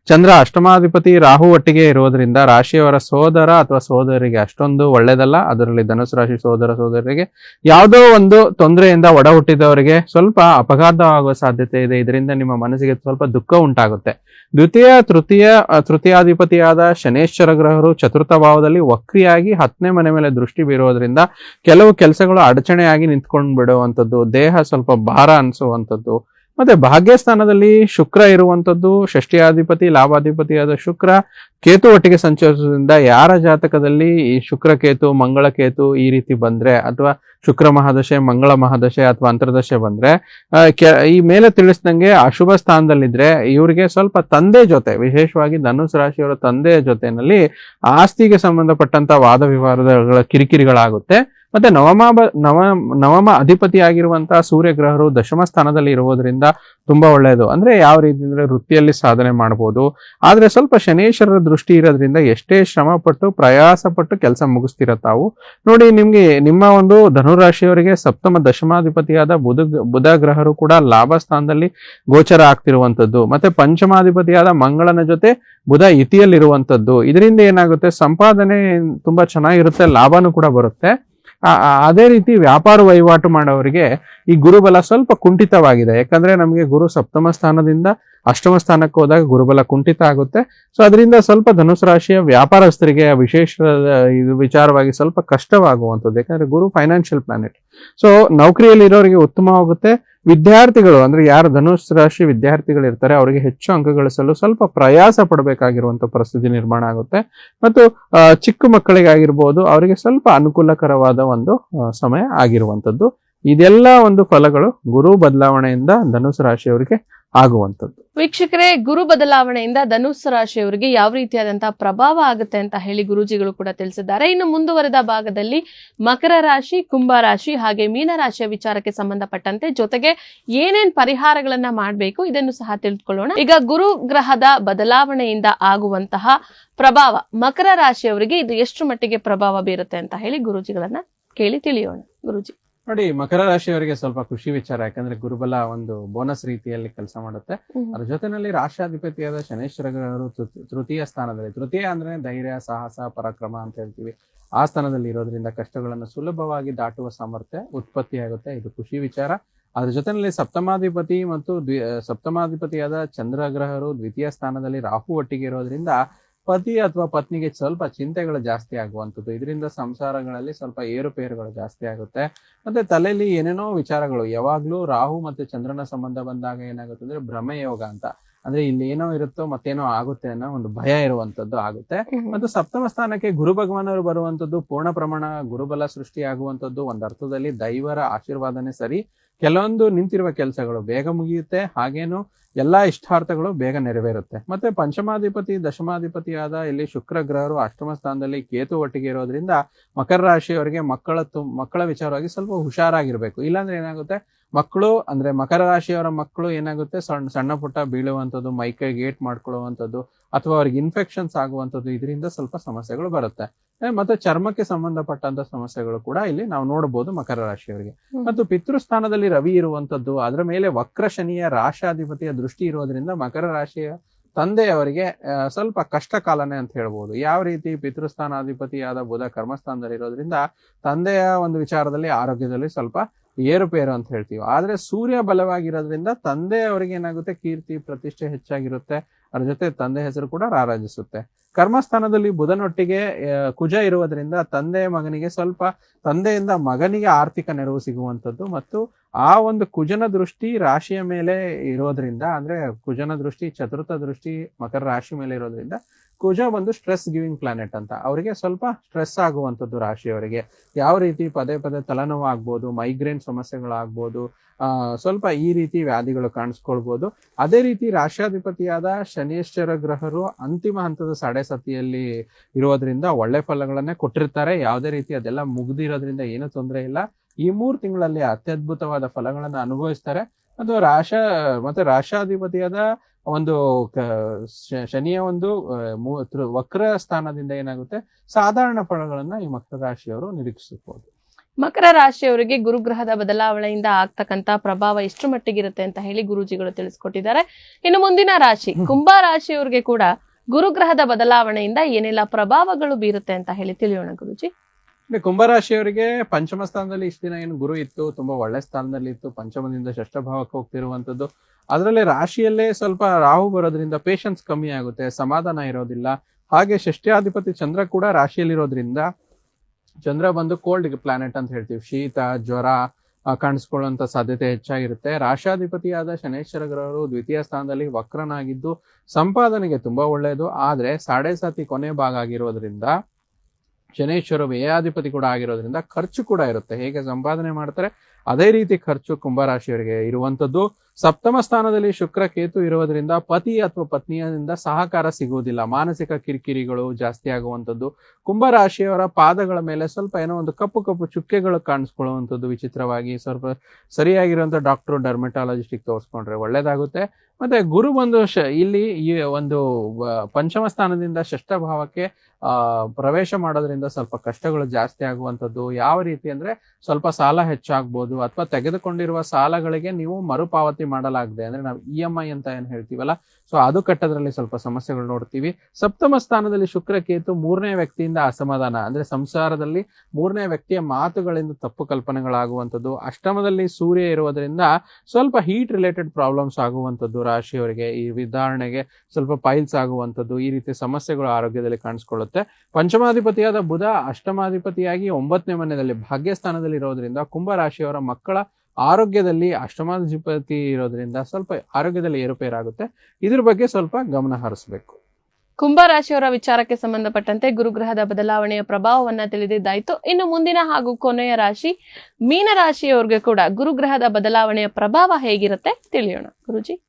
ಚಂದ್ರ ಅಷ್ಟಮಾಧಿಪತಿ ರಾಹು ಒಟ್ಟಿಗೆ ಇರೋದ್ರಿಂದ ರಾಶಿಯವರ ಸೋದರ ಅಥವಾ ಸೋದರಿಗೆ ಅಷ್ಟೊಂದು ಒಳ್ಳೇದಲ್ಲ. ಅದರಲ್ಲಿ ಧನುಸು ರಾಶಿ ಸೋದರ ಸೋದರರಿಗೆ ಯಾವುದೋ ಒಂದು ತೊಂದರೆಯಿಂದ ಒಡ ಹುಟ್ಟಿದವರಿಗೆ ಸ್ವಲ್ಪ ಅಪಘಾತವಾಗುವ ಸಾಧ್ಯತೆ ಇದೆ. ಇದರಿಂದ ನಿಮ್ಮ ಮನಸ್ಸಿಗೆ ಸ್ವಲ್ಪ ದುಃಖ ಉಂಟಾಗುತ್ತೆ. ದ್ವಿತೀಯ, ತೃತೀಯ ತೃತೀಯಾಧಿಪತಿಯಾದ ಶನೇಶ್ವರ ಗ್ರಹರು ಚತುರ್ಥ ಭಾವದಲ್ಲಿ ವಕ್ರಿಯಾಗಿ ಹತ್ತನೇ ಮನೆ ಮೇಲೆ ದೃಷ್ಟಿ ಬೀರೋದ್ರಿಂದ ಕೆಲವು ಕೆಲಸಗಳು ಅಡಚಣೆಯಾಗಿ ನಿಂತ್ಕೊಂಡು ಬಿಡುವಂಥದ್ದು ದೇಹ ಸ್ವಲ್ಪ ಭಾರ ಅನಿಸುವಂಥದ್ದು ಮತ್ತೆ ಭಾಗ್ಯಸ್ಥಾನದಲ್ಲಿ ಶುಕ್ರ ಇರುವಂತದ್ದು ಷಷ್ಠಿಯಾಧಿಪತಿ, ಲಾಭಾಧಿಪತಿಯಾದ ಶುಕ್ರ. ಕೇತು ಒಟ್ಟಿಗೆ ಸಂಚರಿಸೋದ್ರಿಂದ ಯಾರ ಜಾತಕದಲ್ಲಿ ಈ ಶುಕ್ರ ಕೇತು, ಮಂಗಳ ಕೇತು ಈ ರೀತಿ ಬಂದ್ರೆ, ಅಥವಾ ಶುಕ್ರ ಮಹಾದಶೆ, ಮಂಗಳ ಮಹಾದಶೆ ಅಥವಾ ಅಂತರ್ದಶೆ ಬಂದ್ರೆ ಈ ಮೇಲೆ ತಿಳಿಸ್ದಂಗೆ ಅಶುಭ ಸ್ಥಾನದಲ್ಲಿದ್ರೆ ಇವರಿಗೆ ಸ್ವಲ್ಪ ತಂದೆ ಜೊತೆ, ವಿಶೇಷವಾಗಿ ಧನುಸ್ ರಾಶಿಯವರ ತಂದೆಯ ಜೊತೆನಲ್ಲಿ ಆಸ್ತಿಗೆ ಸಂಬಂಧಪಟ್ಟಂತ ವಾದ ವಿವಾದಗಳ ಕಿರಿಕಿರಿಗಳಾಗುತ್ತೆ. ಮತ್ತೆ ನವಮ ನವ, ನವಮ ಸೂರ್ಯ ಗ್ರಹರು ದಶಮ ಸ್ಥಾನದಲ್ಲಿ ಇರುವುದರಿಂದ ತುಂಬಾ ಒಳ್ಳೆಯದು. ಅಂದ್ರೆ ಯಾವ ರೀತಿ ಅಂದ್ರೆ ವೃತ್ತಿಯಲ್ಲಿ ಸಾಧನೆ ಮಾಡಬಹುದು ಆದ್ರೆ ಸ್ವಲ್ಪ ಶನೇಶ್ವರರ ದೃಷ್ಟಿ ಇರೋದ್ರಿಂದ ಎಷ್ಟೇ ಶ್ರಮ ಪಟ್ಟು ಪ್ರಯಾಸ ಪಟ್ಟು ಕೆಲಸ ಮುಗಿಸ್ತಿರ ತಾವು. ನೋಡಿ, ನಿಮ್ಗೆ ನಿಮ್ಮ ಒಂದು ಧನುರಾಶಿಯವರಿಗೆ ಸಪ್ತಮ, ದಶಮಾಧಿಪತಿಯಾದ ಬುಧ ಬುಧ ಗ್ರಹರು ಕೂಡ ಲಾಭ ಸ್ಥಾನದಲ್ಲಿ ಗೋಚರ ಆಗ್ತಿರುವಂತದ್ದು ಮತ್ತೆ ಪಂಚಮಾಧಿಪತಿಯಾದ ಮಂಗಳನ ಜೊತೆ ಬುಧ ಇತಿಯಲ್ಲಿರುವಂತದ್ದು ಇದರಿಂದ ಏನಾಗುತ್ತೆ? ಸಂಪಾದನೆ ತುಂಬಾ ಚೆನ್ನಾಗಿರುತ್ತೆ, ಲಾಭನೂ ಕೂಡ ಬರುತ್ತೆ. ಅದೇ ರೀತಿ ವ್ಯಾಪಾರ ವಹಿವಾಟು ಮಾಡೋರಿಗೆ ಈ ಗುರುಬಲ ಸ್ವಲ್ಪ ಕುಂಠಿತವಾಗಿದೆ. ಯಾಕಂದ್ರೆ ನಮಗೆ ಗುರು ಸಪ್ತಮ ಸ್ಥಾನದಿಂದ ಅಷ್ಟಮ ಸ್ಥಾನಕ್ಕೆ ಹೋದಾಗ ಗುರುಬಲ ಕುಂಠಿತ ಆಗುತ್ತೆ. ಸೊ ಅದರಿಂದ ಸ್ವಲ್ಪ ಧನುಸ್ ರಾಶಿಯ ವ್ಯಾಪಾರಸ್ಥರಿಗೆ ವಿಶೇಷ, ಇದು ವಿಚಾರವಾಗಿ ಸ್ವಲ್ಪ ಕಷ್ಟವಾಗುವಂಥದ್ದು. ಯಾಕಂದ್ರೆ ಗುರು ಫೈನಾನ್ಷಿಯಲ್ ಪ್ಲಾನೆಟ್ ಸೊ ನೌಕರಿಯಲ್ಲಿ ಇರೋರಿಗೆ ಉತ್ತಮವಾಗುತ್ತೆ. ವಿದ್ಯಾರ್ಥಿಗಳು, ಅಂದ್ರೆ ಯಾರು ಧನುಷ್ ರಾಶಿ ವಿದ್ಯಾರ್ಥಿಗಳು ಇರ್ತಾರೆ, ಅವರಿಗೆ ಹೆಚ್ಚು ಅಂಕ ಗಳಿಸಲು ಸ್ವಲ್ಪ ಪ್ರಯಾಸ ಪಡಬೇಕಾಗಿರುವಂತ ಪರಿಸ್ಥಿತಿ ನಿರ್ಮಾಣ ಆಗುತ್ತೆ. ಮತ್ತು ಚಿಕ್ಕ ಮಕ್ಕಳಿಗಾಗಿರ್ಬೋದು, ಅವರಿಗೆ ಸ್ವಲ್ಪ ಅನುಕೂಲಕರವಾದ ಒಂದು ಸಮಯ ಆಗಿರುವಂತದ್ದು ಇದೆಲ್ಲ ಒಂದು ಫಲಗಳು ಗುರು ಬದಲಾವಣೆಯಿಂದ ಧನುಸು ರಾಶಿಯವರಿಗೆ ಆಗುವಂಥದ್ದು. ವೀಕ್ಷಕರೇ, ಗುರು ಬದಲಾವಣೆಯಿಂದ ಧನುಸ್ಸು ರಾಶಿಯವರಿಗೆ ಯಾವ ರೀತಿಯಾದಂತಹ ಪ್ರಭಾವ ಆಗುತ್ತೆ ಅಂತ ಹೇಳಿ ಗುರುಜಿಗಳು ಕೂಡ ತಿಳಿಸಿದ್ದಾರೆ. ಇನ್ನು ಮುಂದುವರೆದ ಭಾಗದಲ್ಲಿ ಮಕರ ರಾಶಿ, ಕುಂಭ ರಾಶಿ ಹಾಗೆ ಮೀನರಾಶಿಯ ವಿಚಾರಕ್ಕೆ ಸಂಬಂಧಪಟ್ಟಂತೆ ಜೊತೆಗೆ ಏನೇನ್ ಪರಿಹಾರಗಳನ್ನ ಮಾಡಬೇಕು ಇದನ್ನು ಸಹ ತಿಳಿದುಕೊಳ್ಳೋಣ ಈಗ ಗುರು ಗ್ರಹದ ಬದಲಾವಣೆಯಿಂದ ಆಗುವಂತಹ ಪ್ರಭಾವ ಮಕರ ರಾಶಿಯವರಿಗೆ ಇದು ಎಷ್ಟು ಮಟ್ಟಿಗೆ ಪ್ರಭಾವ ಬೀರುತ್ತೆ ಅಂತ ಹೇಳಿ ಗುರುಜಿಗಳನ್ನ ಕೇಳಿ ತಿಳಿಯೋಣ. ಗುರೂಜಿ. ನೋಡಿ ಮಕರ ರಾಶಿಯವರಿಗೆ ಸ್ವಲ್ಪ ಖುಷಿ ವಿಚಾರ ಯಾಕಂದ್ರೆ ಗುರುಬಲ ಒಂದು ಬೋನಸ್ ರೀತಿಯಲ್ಲಿ ಕೆಲಸ ಮಾಡುತ್ತೆ. ಅದ್ರ ಜೊತೆನಲ್ಲಿ ರಾಷ್ಟ್ರಾಧಿಪತಿಯಾದ ಶನೇಶ್ವರ ಗ್ರಹರು ತೃತೀಯ ಸ್ಥಾನದಲ್ಲಿ ತೃತೀಯ ಅಂದ್ರೆ ಧೈರ್ಯ ಸಾಹಸ ಪರಾಕ್ರಮ ಅಂತ ಹೇಳ್ತೀವಿ. ಆ ಸ್ಥಾನದಲ್ಲಿ ಇರೋದ್ರಿಂದ ಕಷ್ಟಗಳನ್ನು ಸುಲಭವಾಗಿ ದಾಟುವ ಸಾಮರ್ಥ್ಯ ಉತ್ಪತ್ತಿಯಾಗುತ್ತೆ ಇದು ಖುಷಿ ವಿಚಾರ. ಅದ್ರ ಜೊತೆನಲ್ಲಿ ಸಪ್ತಮಾಧಿಪತಿ ಮತ್ತು ದ್ವಿ ಸಪ್ತಮಾಧಿಪತಿಯಾದ ಚಂದ್ರ ಗ್ರಹರು ದ್ವಿತೀಯ ಸ್ಥಾನದಲ್ಲಿ ರಾಹು ಒಟ್ಟಿಗೆ ಇರೋದ್ರಿಂದ ಪತಿ ಅಥವಾ ಪತ್ನಿಗೆ ಸ್ವಲ್ಪ ಚಿಂತೆಗಳು ಜಾಸ್ತಿ ಆಗುವಂಥದ್ದು. ಇದರಿಂದ ಸಂಸಾರಗಳಲ್ಲಿ ಸ್ವಲ್ಪ ಏರುಪೇರುಗಳು ಜಾಸ್ತಿ ಆಗುತ್ತೆ. ಮತ್ತೆ ತಲೆಯಲ್ಲಿ ಏನೇನೋ ವಿಚಾರಗಳು. ಯಾವಾಗ್ಲೂ ರಾಹು ಮತ್ತೆ ಚಂದ್ರನ ಸಂಬಂಧ ಬಂದಾಗ ಏನಾಗುತ್ತೆ ಅಂದ್ರೆ ಭ್ರಮೆಯೋಗ ಅಂತ. ಅಂದ್ರೆ ಇಲ್ಲಿ ಏನೋ ಇರುತ್ತೋ ಮತ್ತೇನೋ ಆಗುತ್ತೆ ಅನ್ನೋ ಒಂದು ಭಯ ಇರುವಂತದ್ದು ಆಗುತ್ತೆ. ಮತ್ತು ಸಪ್ತಮ ಸ್ಥಾನಕ್ಕೆ ಗುರು ಭಗವಾನರು ಬರುವಂತದ್ದು ಪೂರ್ಣ ಪ್ರಮಾಣ ಗುರುಬಲ ಸೃಷ್ಟಿಯಾಗುವಂತದ್ದು ಒಂದ್ ಅರ್ಥದಲ್ಲಿ ದೈವರ ಆಶೀರ್ವಾದನೆ ಸರಿ. ಕೆಲವೊಂದು ನಿಂತಿರುವ ಕೆಲಸಗಳು ಬೇಗ ಮುಗಿಯುತ್ತೆ. ಹಾಗೇನು ಎಲ್ಲಾ ಇಷ್ಟಾರ್ಥಗಳು ಬೇಗ ನೆರವೇರುತ್ತೆ. ಮತ್ತೆ ಪಂಚಮಾಧಿಪತಿ ದಶಮಾಧಿಪತಿಯಾದ ಇಲ್ಲಿ ಶುಕ್ರ ಗ್ರಹರು ಅಷ್ಟಮ ಸ್ಥಾನದಲ್ಲಿ ಕೇತು ಒಟ್ಟಿಗೆ ಇರೋದ್ರಿಂದ ಮಕರ ರಾಶಿಯವರಿಗೆ ಮಕ್ಕಳ ತು ಮಕ್ಕಳ ವಿಚಾರವಾಗಿ ಸ್ವಲ್ಪ ಹುಷಾರಾಗಿರ್ಬೇಕು. ಇಲ್ಲಾಂದ್ರೆ ಏನಾಗುತ್ತೆ? ಮಕ್ಕಳು ಅಂದ್ರೆ ಮಕರ ರಾಶಿಯವರ ಮಕ್ಕಳು ಏನಾಗುತ್ತೆ? ಸಣ್ಣ ಸಣ್ಣ ಪುಟ್ಟ ಬೀಳುವಂಥದ್ದು ಮೈಕೈ ಗೇಟ್ ಮಾಡ್ಕೊಳ್ಳುವಂಥದ್ದು ಅಥವಾ ಅವ್ರಿಗೆ ಇನ್ಫೆಕ್ಷನ್ಸ್ ಆಗುವಂಥದ್ದು ಇದರಿಂದ ಸ್ವಲ್ಪ ಸಮಸ್ಯೆಗಳು ಬರುತ್ತೆ. ಮತ್ತೆ ಚರ್ಮಕ್ಕೆ ಸಂಬಂಧಪಟ್ಟಂತ ಸಮಸ್ಯೆಗಳು ಕೂಡ ಇಲ್ಲಿ ನಾವು ನೋಡಬಹುದು ಮಕರ ರಾಶಿಯವರಿಗೆ. ಮತ್ತು ಪಿತೃಸ್ಥಾನದಲ್ಲಿ ರವಿ ಇರುವಂತದ್ದು ಅದರ ಮೇಲೆ ವಕ್ರ ಶನಿಯ ರಾಶಾಧಿಪತಿಯ ದೃಷ್ಟಿ ಇರೋದ್ರಿಂದ ಮಕರ ರಾಶಿಯ ತಂದೆಯವರಿಗೆ ಸ್ವಲ್ಪ ಕಷ್ಟ ಕಾಲನೇ ಅಂತ ಹೇಳ್ಬೋದು. ಯಾವ ರೀತಿ ಪಿತೃಸ್ಥಾನಾಧಿಪತಿಯಾದ ಬುಧ ಕರ್ಮಸ್ಥಾನದಲ್ಲಿ ಇರೋದ್ರಿಂದ ತಂದೆಯ ಒಂದು ವಿಚಾರದಲ್ಲಿ, ಆರೋಗ್ಯದಲ್ಲಿ ಸ್ವಲ್ಪ ಏರುಪೇರು ಅಂತ ಹೇಳ್ತೀವಿ. ಆದ್ರೆ ಸೂರ್ಯ ಬಲವಾಗಿರೋದ್ರಿಂದ ತಂದೆಯವರಿಗೆ ಏನಾಗುತ್ತೆ? ಕೀರ್ತಿ, ಪ್ರತಿಷ್ಠೆ ಹೆಚ್ಚಾಗಿರುತ್ತೆ. ಅದ್ರ ಜೊತೆ ತಂದೆ ಹೆಸರು ಕೂಡ ರಾರಾಜಿಸುತ್ತೆ. ಕರ್ಮಸ್ಥಾನದಲ್ಲಿ ಬುಧನೊಟ್ಟಿಗೆ ಕುಜ ಇರುವುದರಿಂದ ತಂದೆ ಮಗನಿಗೆ ಸ್ವಲ್ಪ ತಂದೆಯಿಂದ ಮಗನಿಗೆ ಆರ್ಥಿಕ ನೆರವು ಸಿಗುವಂಥದ್ದು ಮತ್ತು ಆ ಒಂದು ಕುಜನ ದೃಷ್ಟಿ ರಾಶಿಯ ಮೇಲೆ ಇರೋದ್ರಿಂದ, ಅಂದ್ರೆ ಕುಜನ ದೃಷ್ಟಿ, ಚತುರ್ಥ ದೃಷ್ಟಿ ಮಕರ ರಾಶಿ ಮೇಲೆ ಇರೋದ್ರಿಂದ ಕುಜ ಒಂದು ಸ್ಟ್ರೆಸ್ ಗಿವಿಂಗ್ ಪ್ಲಾನೆಟ್ ಅಂತ. ಅವರಿಗೆ ಸ್ವಲ್ಪ ಸ್ಟ್ರೆಸ್ ಆಗುವಂಥದ್ದು ರಾಶಿಯವರಿಗೆ ಯಾವ ರೀತಿ ಪದೇ ಪದೇ ತಲೆನೋವು ಆಗ್ಬೋದು ಮೈಗ್ರೇನ್ ಸಮಸ್ಯೆಗಳಾಗ್ಬೋದು ಸ್ವಲ್ಪ ಈ ರೀತಿ ವ್ಯಾಧಿಗಳು ಕಾಣಿಸ್ಕೊಳ್ಬೋದು. ಅದೇ ರೀತಿ ರಾಷ್ಟ್ರಾಧಿಪತಿಯಾದ ಶನೇಶ್ವರ ಗ್ರಹರು ಅಂತಿಮ ಹಂತದ ಸಾಡೆ ಸತಿಯಲ್ಲಿ ಇರೋದ್ರಿಂದ ಒಳ್ಳೆ ಫಲಗಳನ್ನೇ ಕೊಟ್ಟಿರ್ತಾರೆ. ಯಾವುದೇ ರೀತಿ ಅದೆಲ್ಲ ಮುಗ್ದಿರೋದ್ರಿಂದ ಏನು ತೊಂದರೆ ಇಲ್ಲ. ಈ ಮೂರು ತಿಂಗಳಲ್ಲಿ ಅತ್ಯದ್ಭುತವಾದ ಫಲಗಳನ್ನು ಅನುಭವಿಸ್ತಾರೆ. ಅದು ರಾಶ ಮತ್ತೆ ರಾಷ್ಟ್ರಾಧಿಪತಿಯಾದ ಒಂದು ಶನಿಯ ಒಂದು ವಕ್ರ ಸ್ಥಾನದಿಂದ ಏನಾಗುತ್ತೆ? ಸಾಧಾರಣ ಫಲಗಳನ್ನ ಈ ಮಕರ ರಾಶಿಯವರು ನಿರೀಕ್ಷಿಸಬಹುದು. ಮಕರ ರಾಶಿಯವರಿಗೆ ಗುರುಗ್ರಹದ ಬದಲಾವಣೆಯಿಂದ ಆಗ್ತಕ್ಕಂತ ಪ್ರಭಾವ ಎಷ್ಟು ಮಟ್ಟಿಗಿರುತ್ತೆ ಅಂತ ಹೇಳಿ ಗುರುಜಿಗಳು ತಿಳಿಸ್ಕೊಟ್ಟಿದ್ದಾರೆ. ಇನ್ನು ಮುಂದಿನ ರಾಶಿ ಕುಂಭ ರಾಶಿಯವರಿಗೆ ಕೂಡ ಗುರುಗ್ರಹದ ಬದಲಾವಣೆಯಿಂದ ಏನೆಲ್ಲ ಪ್ರಭಾವಗಳು ಬೀರುತ್ತೆ ಅಂತ ಹೇಳಿ ತಿಳಿಯೋಣ ಗುರುಜಿ. ಅಂದ್ರೆ ಕುಂಭರಾಶಿಯವರಿಗೆ ಪಂಚಮ ಸ್ಥಾನದಲ್ಲಿ ಇಷ್ಟು ದಿನ ಏನು ಗುರು ಇತ್ತು, ತುಂಬಾ ಒಳ್ಳೆ ಸ್ಥಾನದಲ್ಲಿ ಇತ್ತು, ಪಂಚಮದಿಂದ ಷಷ್ಠ ಭಾವಕ್ಕೆ ಹೋಗ್ತಿರುವಂತದ್ದು. ಅದರಲ್ಲಿ ರಾಶಿಯಲ್ಲೇ ಸ್ವಲ್ಪ ರಾಹು ಬರೋದ್ರಿಂದ ಪೇಷನ್ಸ್ ಕಮ್ಮಿ ಆಗುತ್ತೆ, ಸಮಾಧಾನ ಇರೋದಿಲ್ಲ. ಹಾಗೆ ಷಷ್ಠ್ಯಾಧಿಪತಿ ಚಂದ್ರ ಕೂಡ ರಾಶಿಯಲ್ಲಿರೋದ್ರಿಂದ ಚಂದ್ರ ಬಂದು ಕೋಲ್ಡ್ ಪ್ಲಾನೆಟ್ ಅಂತ ಹೇಳ್ತೀವಿ. ಶೀತ, ಜ್ವರ ಕಾಣಿಸ್ಕೊಳ್ಳುವಂತ ಸಾಧ್ಯತೆ ಹೆಚ್ಚಾಗಿರುತ್ತೆ. ರಾಶಾಧಿಪತಿಯಾದ ಶನೇಶ್ವರ ಗ್ರಹರು ದ್ವಿತೀಯ ಸ್ಥಾನದಲ್ಲಿ ವಕ್ರನಾಗಿದ್ದು, ಸಂಪಾದನೆಗೆ ತುಂಬಾ ಒಳ್ಳೆಯದು. ಆದ್ರೆ ಸಾಡೆ ಸಾತಿ ಕೊನೆ ಭಾಗ ಆಗಿರೋದ್ರಿಂದ ಶನೇಶ್ವರ ವ್ಯಯಾಧಿಪತಿ ಕೂಡ ಆಗಿರೋದ್ರಿಂದ ಖರ್ಚು ಕೂಡ ಇರುತ್ತೆ. ಹೇಗೆ ಸಂಪಾದನೆ ಮಾಡ್ತಾರೆ, ಅದೇ ರೀತಿ ಖರ್ಚು ಕುಂಭರಾಶಿಯವರಿಗೆ ಇರುವಂತದ್ದು ಸಪ್ತಮ ಸ್ಥಾನದಲ್ಲಿ ಶುಕ್ರ ಕೇತು ಇರೋದ್ರಿಂದ ಪತಿ ಅಥವಾ ಪತ್ನಿಯಿಂದ ಸಹಕಾರ ಸಿಗುವುದಿಲ್ಲ. ಮಾನಸಿಕ ಕಿರಿಕಿರಿಗಳು ಜಾಸ್ತಿ ಆಗುವಂಥದ್ದು. ಕುಂಭರಾಶಿಯವರ ಪಾದಗಳ ಮೇಲೆ ಸ್ವಲ್ಪ ಏನೋ ಒಂದು ಕಪ್ಪು ಕಪ್ಪು ಚುಕ್ಕೆಗಳು ಕಾಣಿಸ್ಕೊಳ್ಳುವಂಥದ್ದು ವಿಚಿತ್ರವಾಗಿ. ಸ್ವಲ್ಪ ಸರಿಯಾಗಿರುವಂಥ ಡಾಕ್ಟರ್ ಡರ್ಮೆಟಾಲಜಿಸ್ಟಿಗೆ ತೋರಿಸ್ಕೊಂಡ್ರೆ ಒಳ್ಳೇದಾಗುತ್ತೆ. ಮತ್ತೆ ಗುರು ಬಂದು ಶ, ಇಲ್ಲಿ ಈ ಒಂದು ಪಂಚಮ ಸ್ಥಾನದಿಂದ ಷಷ್ಠ ಭಾವಕ್ಕೆ ಪ್ರವೇಶ ಮಾಡೋದ್ರಿಂದ ಸ್ವಲ್ಪ ಕಷ್ಟಗಳು ಜಾಸ್ತಿ ಆಗುವಂಥದ್ದು. ಯಾವ ರೀತಿ ಅಂದ್ರೆ ಸ್ವಲ್ಪ ಸಾಲ ಹೆಚ್ಚಾಗ್ಬೋದು. ಅಥವಾ ತೆಗೆದುಕೊಂಡಿರುವ ಸಾಲಗಳಿಗೆ ನೀವು ಮರುಪಾವತಿ ಮಾಡಲಾಗದೆ ಅಂದ್ರೆ ನಾವು ಇ ಎಂ ಐ ಅಂತ ಏನ್ ಹೇಳ್ತೀವಲ್ಲ? ಸೊ ಅದು ಕಟ್ಟದ್ರಲ್ಲಿ ಸ್ವಲ್ಪ ಸಮಸ್ಯೆಗಳು ನೋಡ್ತೀವಿ. ಸಪ್ತಮ ಸ್ಥಾನದಲ್ಲಿ ಶುಕ್ರ ಕೇತು ಮೂರನೇ ವ್ಯಕ್ತಿಯಿಂದ ಅಸಮಾಧಾನ. ಅಂದ್ರೆ ಸಂಸಾರದಲ್ಲಿ ಮೂರನೇ ವ್ಯಕ್ತಿಯ ಮಾತುಗಳಿಂದ ತಪ್ಪು ಕಲ್ಪನೆಗಳಾಗುವಂಥದ್ದು. ಅಷ್ಟಮದಲ್ಲಿ ಸೂರ್ಯ ಇರುವುದರಿಂದ ಸ್ವಲ್ಪ ಹೀಟ್ ರಿಲೇಟೆಡ್ ಪ್ರಾಬ್ಲಮ್ಸ್ ಆಗುವಂಥದ್ದು ರಾಶಿಯವರಿಗೆ. ಈ ಉದಾಹರಣೆಗೆ ಸ್ವಲ್ಪ ಪೈಲ್ಸ್ ಆಗುವಂಥದ್ದು. ಈ ರೀತಿ ಸಮಸ್ಯೆಗಳು ಆರೋಗ್ಯದಲ್ಲಿ ಕಾಣಿಸ್ಕೊಳ್ಳುತ್ತೆ. ಪಂಚಮಾಧಿಪತಿಯಾದ ಬುಧ ಅಷ್ಟಮಾಧಿಪತಿಯಾಗಿ ಒಂಬತ್ತನೇ ಮನೆಯಲ್ಲಿ ಭಾಗ್ಯಸ್ಥಾನದಲ್ಲಿ ಇರೋದ್ರಿಂದ ಕುಂಭ ರಾಶಿಯವರ ಮಕ್ಕಳ ಆರೋಗ್ಯದಲ್ಲಿ ಅಷ್ಟಮಾಧಿಪತಿ ಇರೋದ್ರಿಂದ ಸ್ವಲ್ಪ ಆರೋಗ್ಯದಲ್ಲಿ ಏರುಪೇರಾಗುತ್ತೆ. ಇದ್ರ ಬಗ್ಗೆ ಸ್ವಲ್ಪ ಗಮನ ಹರಿಸಬೇಕು. ಕುಂಭ ರಾಶಿಯವರ ವಿಚಾರಕ್ಕೆ ಸಂಬಂಧಪಟ್ಟಂತೆ ಗುರುಗ್ರಹದ ಬದಲಾವಣೆಯ ಪ್ರಭಾವವನ್ನ ತಿಳಿದಿದ್ದಾಯ್ತು. ಇನ್ನು ಮುಂದಿನ ಹಾಗೂ ಕೊನೆಯ ರಾಶಿ ಮೀನ ರಾಶಿಯವರಿಗೆ ಕೂಡ ಗುರುಗ್ರಹದ ಬದಲಾವಣೆಯ ಪ್ರಭಾವ ಹೇಗಿರುತ್ತೆ ತಿಳಿಯೋಣ. ಗುರುಜಿ.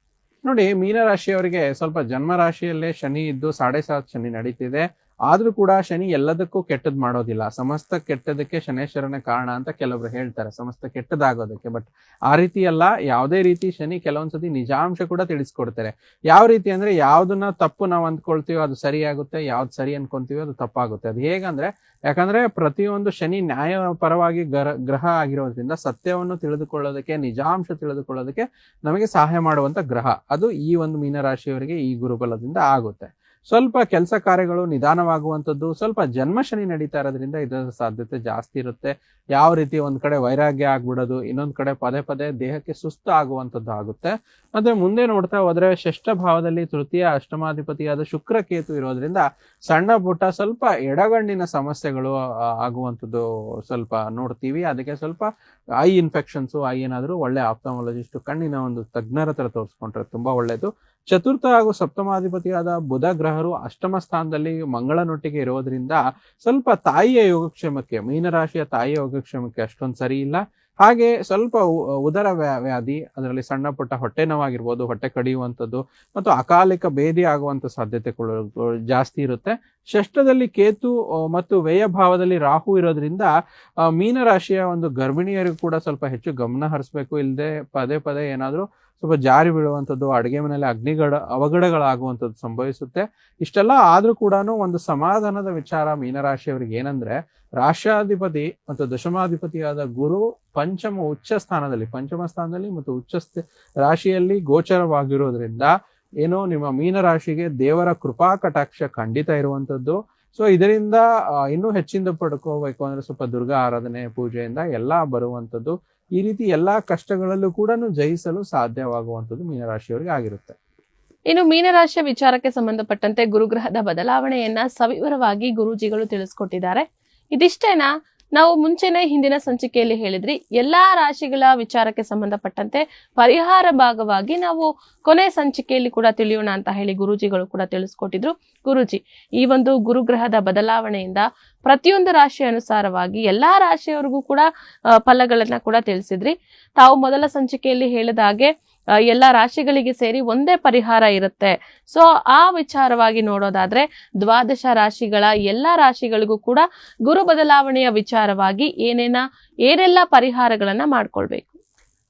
ನೋಡಿ ಮೀನರಾಶಿಯವರಿಗೆ ಸ್ವಲ್ಪ ಜನ್ಮ ರಾಶಿಯಲ್ಲೇ ಶನಿ ಇದ್ದು ಸಾಡೆ ಸಾತ್ ಶನಿ ನಡೀತಿದೆ. ಆದ್ರೂ ಕೂಡ ಶನಿ ಎಲ್ಲದಕ್ಕೂ ಕೆಟ್ಟದ್ ಮಾಡೋದಿಲ್ಲ. ಸಮಸ್ತ ಕೆಟ್ಟದಕ್ಕೆ ಶನೇಶ್ವರನೇ ಕಾರಣ ಅಂತ ಕೆಲವರು ಹೇಳ್ತಾರೆ. ಸಮಸ್ತ ಕೆಟ್ಟದಾಗೋದಕ್ಕೆ. ಬಟ್ ಆ ರೀತಿ ಅಲ್ಲ, ಯಾವುದೇ ರೀತಿ ಶನಿ ಕೆಲವೊಂದ್ಸತಿ ನಿಜಾಂಶ ಕೂಡ ತಿಳಿಸ್ಕೊಡ್ತಾರೆ. ಯಾವ ರೀತಿ ಅಂದ್ರೆ ಯಾವ್ದನ್ನ ತಪ್ಪು ನಾವು ಅಂದ್ಕೊಳ್ತೀವೋ ಅದು ಸರಿಯಾಗುತ್ತೆ, ಯಾವ್ದು ಸರಿ ಅನ್ಕೊಂತೀವೋ ಅದು ತಪ್ಪಾಗುತ್ತೆ. ಅದು ಹೇಗಂದ್ರೆ, ಯಾಕಂದ್ರೆ ಪ್ರತಿಯೊಂದು ಶನಿ ನ್ಯಾಯ ಪರವಾಗಿ ಗರ, ಗ್ರಹ ಆಗಿರೋದ್ರಿಂದ ಸತ್ಯವನ್ನು ತಿಳಿದುಕೊಳ್ಳೋದಕ್ಕೆ, ನಿಜಾಂಶ ತಿಳಿದುಕೊಳ್ಳೋದಕ್ಕೆ ನಮಗೆ ಸಹಾಯ ಮಾಡುವಂತ ಗ್ರಹ. ಅದು ಈ ಒಂದು ಮೀನರಾಶಿಯವರಿಗೆ ಈ ಗುರುಬಲದಿಂದ ಆಗುತ್ತೆ. ಸ್ವಲ್ಪ ಕೆಲಸ ಕಾರ್ಯಗಳು ನಿಧಾನವಾಗುವಂಥದ್ದು, ಸ್ವಲ್ಪ ಜನ್ಮಶನಿ ನಡೀತಾ ಇರೋದ್ರಿಂದ ಇದರ ಸಾಧ್ಯತೆ ಜಾಸ್ತಿ ಇರುತ್ತೆ. ಯಾವ ರೀತಿ ಒಂದು ಕಡೆ ವೈರಾಗ್ಯ ಆಗ್ಬಿಡೋದು, ಇನ್ನೊಂದು ಕಡೆ ಪದೇ ಪದೇ ದೇಹಕ್ಕೆ ಸುಸ್ತು ಆಗುವಂಥದ್ದು ಆಗುತ್ತೆ. ಮತ್ತೆ ಮುಂದೆ ನೋಡ್ತಾ ಹೋದ್ರೆ ಷಷ್ಠ ಭಾವದಲ್ಲಿ ತೃತೀಯ ಅಷ್ಟಮಾಧಿಪತಿಯಾದ ಶುಕ್ರ ಕೇತು ಇರೋದ್ರಿಂದ ಸಣ್ಣ ಪುಟ್ಟ ಸ್ವಲ್ಪ ಎಡಗಣ್ಣಿನ ಸಮಸ್ಯೆಗಳು ಆಗುವಂಥದ್ದು ಸ್ವಲ್ಪ ನೋಡ್ತೀವಿ. ಅದಕ್ಕೆ ಸ್ವಲ್ಪ ಐ ಇನ್ಫೆಕ್ಷನ್ಸು ಐ ಏನಾದರೂ ಒಳ್ಳೆ ಆಪ್ತಮಾಲಜಿಸ್ಟ್ ಕಣ್ಣಿನ ಒಂದು ತಜ್ಞರ ಹತ್ರ ತೋರಿಸ್ಕೊಂಡ್ರೆ ತುಂಬಾ ಒಳ್ಳೇದು. ಚತುರ್ಥ ಹಾಗೂ ಸಪ್ತಮಾಧಿಪತಿಯಾದ ಬುಧ ಗ್ರಹರು ಅಷ್ಟಮ ಸ್ಥಾನದಲ್ಲಿ ಮಂಗಳನೊಟ್ಟಿಗೆ ಇರೋದ್ರಿಂದ ಸ್ವಲ್ಪ ತಾಯಿಯ ಯೋಗಕ್ಷೇಮಕ್ಕೆ, ಮೀನರಾಶಿಯ ತಾಯಿಯ ಯೋಗಕ್ಷೇಮಕ್ಕೆ ಅಷ್ಟೊಂದು ಸರಿ ಇಲ್ಲ. ಹಾಗೆ ಸ್ವಲ್ಪ ಉದರ ವ್ಯಾ- ವ್ಯಾಧಿ, ಅದರಲ್ಲಿ ಸಣ್ಣ ಪುಟ್ಟ ಹೊಟ್ಟೆ ನೋವಾಗಿರ್ಬೋದು, ಹೊಟ್ಟೆ ಕಡಿಯುವಂಥದ್ದು ಮತ್ತು ಅಕಾಲಿಕ ಭೇದಿ ಆಗುವಂಥ ಸಾಧ್ಯತೆಗಳು ಜಾಸ್ತಿ ಇರುತ್ತೆ. ಷಷ್ಠದಲ್ಲಿ ಕೇತು ಮತ್ತು ವ್ಯಯ ಭಾವದಲ್ಲಿ ರಾಹು ಇರೋದ್ರಿಂದ ಮೀನರಾಶಿಯ ಒಂದು ಗರ್ಭಿಣಿಯರಿಗೂ ಕೂಡ ಸ್ವಲ್ಪ ಹೆಚ್ಚು ಗಮನ ಹರಿಸ್ಬೇಕು ಇಲ್ಲದೆ ಪದೇ ಪದೇ ಏನಾದರೂ ಸ್ವಲ್ಪ ಜಾರಿ ಬೀಳುವಂಥದ್ದು, ಅಡುಗೆ ಮನೆಯಲ್ಲಿ ಅಗ್ನಿಗಡ, ಅವಘಡಗಳಾಗುವಂಥದ್ದು ಸಂಭವಿಸುತ್ತೆ. ಇಷ್ಟೆಲ್ಲ ಆದ್ರೂ ಕೂಡ ಒಂದು ಸಮಾಧಾನದ ವಿಚಾರ ಮೀನರಾಶಿಯವರಿಗೆ ಏನಂದ್ರೆ, ರಾಷ್ಟ್ರಾಧಿಪತಿ ಮತ್ತು ದಶಮಾಧಿಪತಿಯಾದ ಗುರು ಪಂಚಮ ಉಚ್ಚ ಸ್ಥಾನದಲ್ಲಿ, ಪಂಚಮ ಸ್ಥಾನದಲ್ಲಿ ಮತ್ತು ಉಚ್ಚ ರಾಶಿಯಲ್ಲಿ ಗೋಚರವಾಗಿರೋದ್ರಿಂದ ಏನೋ ನಿಮ್ಮ ಮೀನರಾಶಿಗೆ ದೇವರ ಕೃಪಾ ಕಟಾಕ್ಷ ಖಂಡಿತ ಇರುವಂಥದ್ದು. ಸೊ, ಇದರಿಂದ ಇನ್ನೂ ಹೆಚ್ಚಿಂದ ಪಡ್ಕೋಬೇಕು ಅಂದ್ರೆ ಸ್ವಲ್ಪ ದುರ್ಗಾ ಆರಾಧನೆ, ಪೂಜೆಯಿಂದ ಎಲ್ಲಾ ಬರುವಂತದ್ದು ಈ ರೀತಿ ಎಲ್ಲಾ ಕಷ್ಟಗಳಲ್ಲೂ ಕೂಡ ಜಯಿಸಲು ಸಾಧ್ಯವಾಗುವಂಥದ್ದು ಮೀನರಾಶಿಯವರಿಗೆ ಆಗಿರುತ್ತೆ. ಇನ್ನು ಮೀನರಾಶಿಯ ವಿಚಾರಕ್ಕೆ ಸಂಬಂಧಪಟ್ಟಂತೆ ಗುರುಗ್ರಹದ ಬದಲಾವಣೆಯನ್ನ ಸವಿವರವಾಗಿ ಗುರೂಜಿಗಳು ತಿಳಿಸ್ಕೊಟ್ಟಿದ್ದಾರೆ. ಇದಿಷ್ಟೇನಾ? ನಾವು ಮುಂಚೆನೆ ಹಿಂದಿನ ಸಂಚಿಕೆಯಲ್ಲಿ ಹೇಳಿದ್ರಿ, ಎಲ್ಲಾ ರಾಶಿಗಳ ವಿಚಾರಕ್ಕೆ ಸಂಬಂಧಪಟ್ಟಂತೆ ಪರಿಹಾರ ಭಾಗವಾಗಿ ನಾವು ಕೊನೆ ಸಂಚಿಕೆಯಲ್ಲಿ ಕೂಡ ತಿಳಿಯೋಣ ಅಂತ ಹೇಳಿ ಗುರೂಜಿಗಳು ಕೂಡ ತಿಳಿಸ್ಕೊಟ್ಟಿದ್ರು. ಗುರುಜಿ, ಈ ಒಂದು ಗುರುಗ್ರಹದ ಬದಲಾವಣೆಯಿಂದ ಪ್ರತಿಯೊಂದು ರಾಶಿ ಅನುಸಾರವಾಗಿ ಎಲ್ಲಾ ರಾಶಿಯವರಿಗೂ ಕೂಡ ಫಲಗಳನ್ನ ಕೂಡ ತಿಳಿಸಿದ್ರಿ. ತಾವು ಮೊದಲ ಸಂಚಿಕೆಯಲ್ಲಿ ಹೇಳಿದ ಹಾಗೆ ಎಲ್ಲ ರಾಶಿಗಳಿಗೆ ಸೇರಿ ಒಂದೇ ಪರಿಹಾರ ಇರುತ್ತೆ. ಸೊ ಆ ವಿಚಾರವಾಗಿ ನೋಡೋದಾದ್ರೆ ದ್ವಾದಶ ರಾಶಿಗಳ ಎಲ್ಲ ರಾಶಿಗಳಿಗೂ ಕೂಡ ಗುರು ಬದಲಾವಣೆಯ ವಿಚಾರವಾಗಿ ಏನೇನ, ಏನೆಲ್ಲ ಪರಿಹಾರಗಳನ್ನ ಮಾಡ್ಕೊಳ್ಬೇಕು.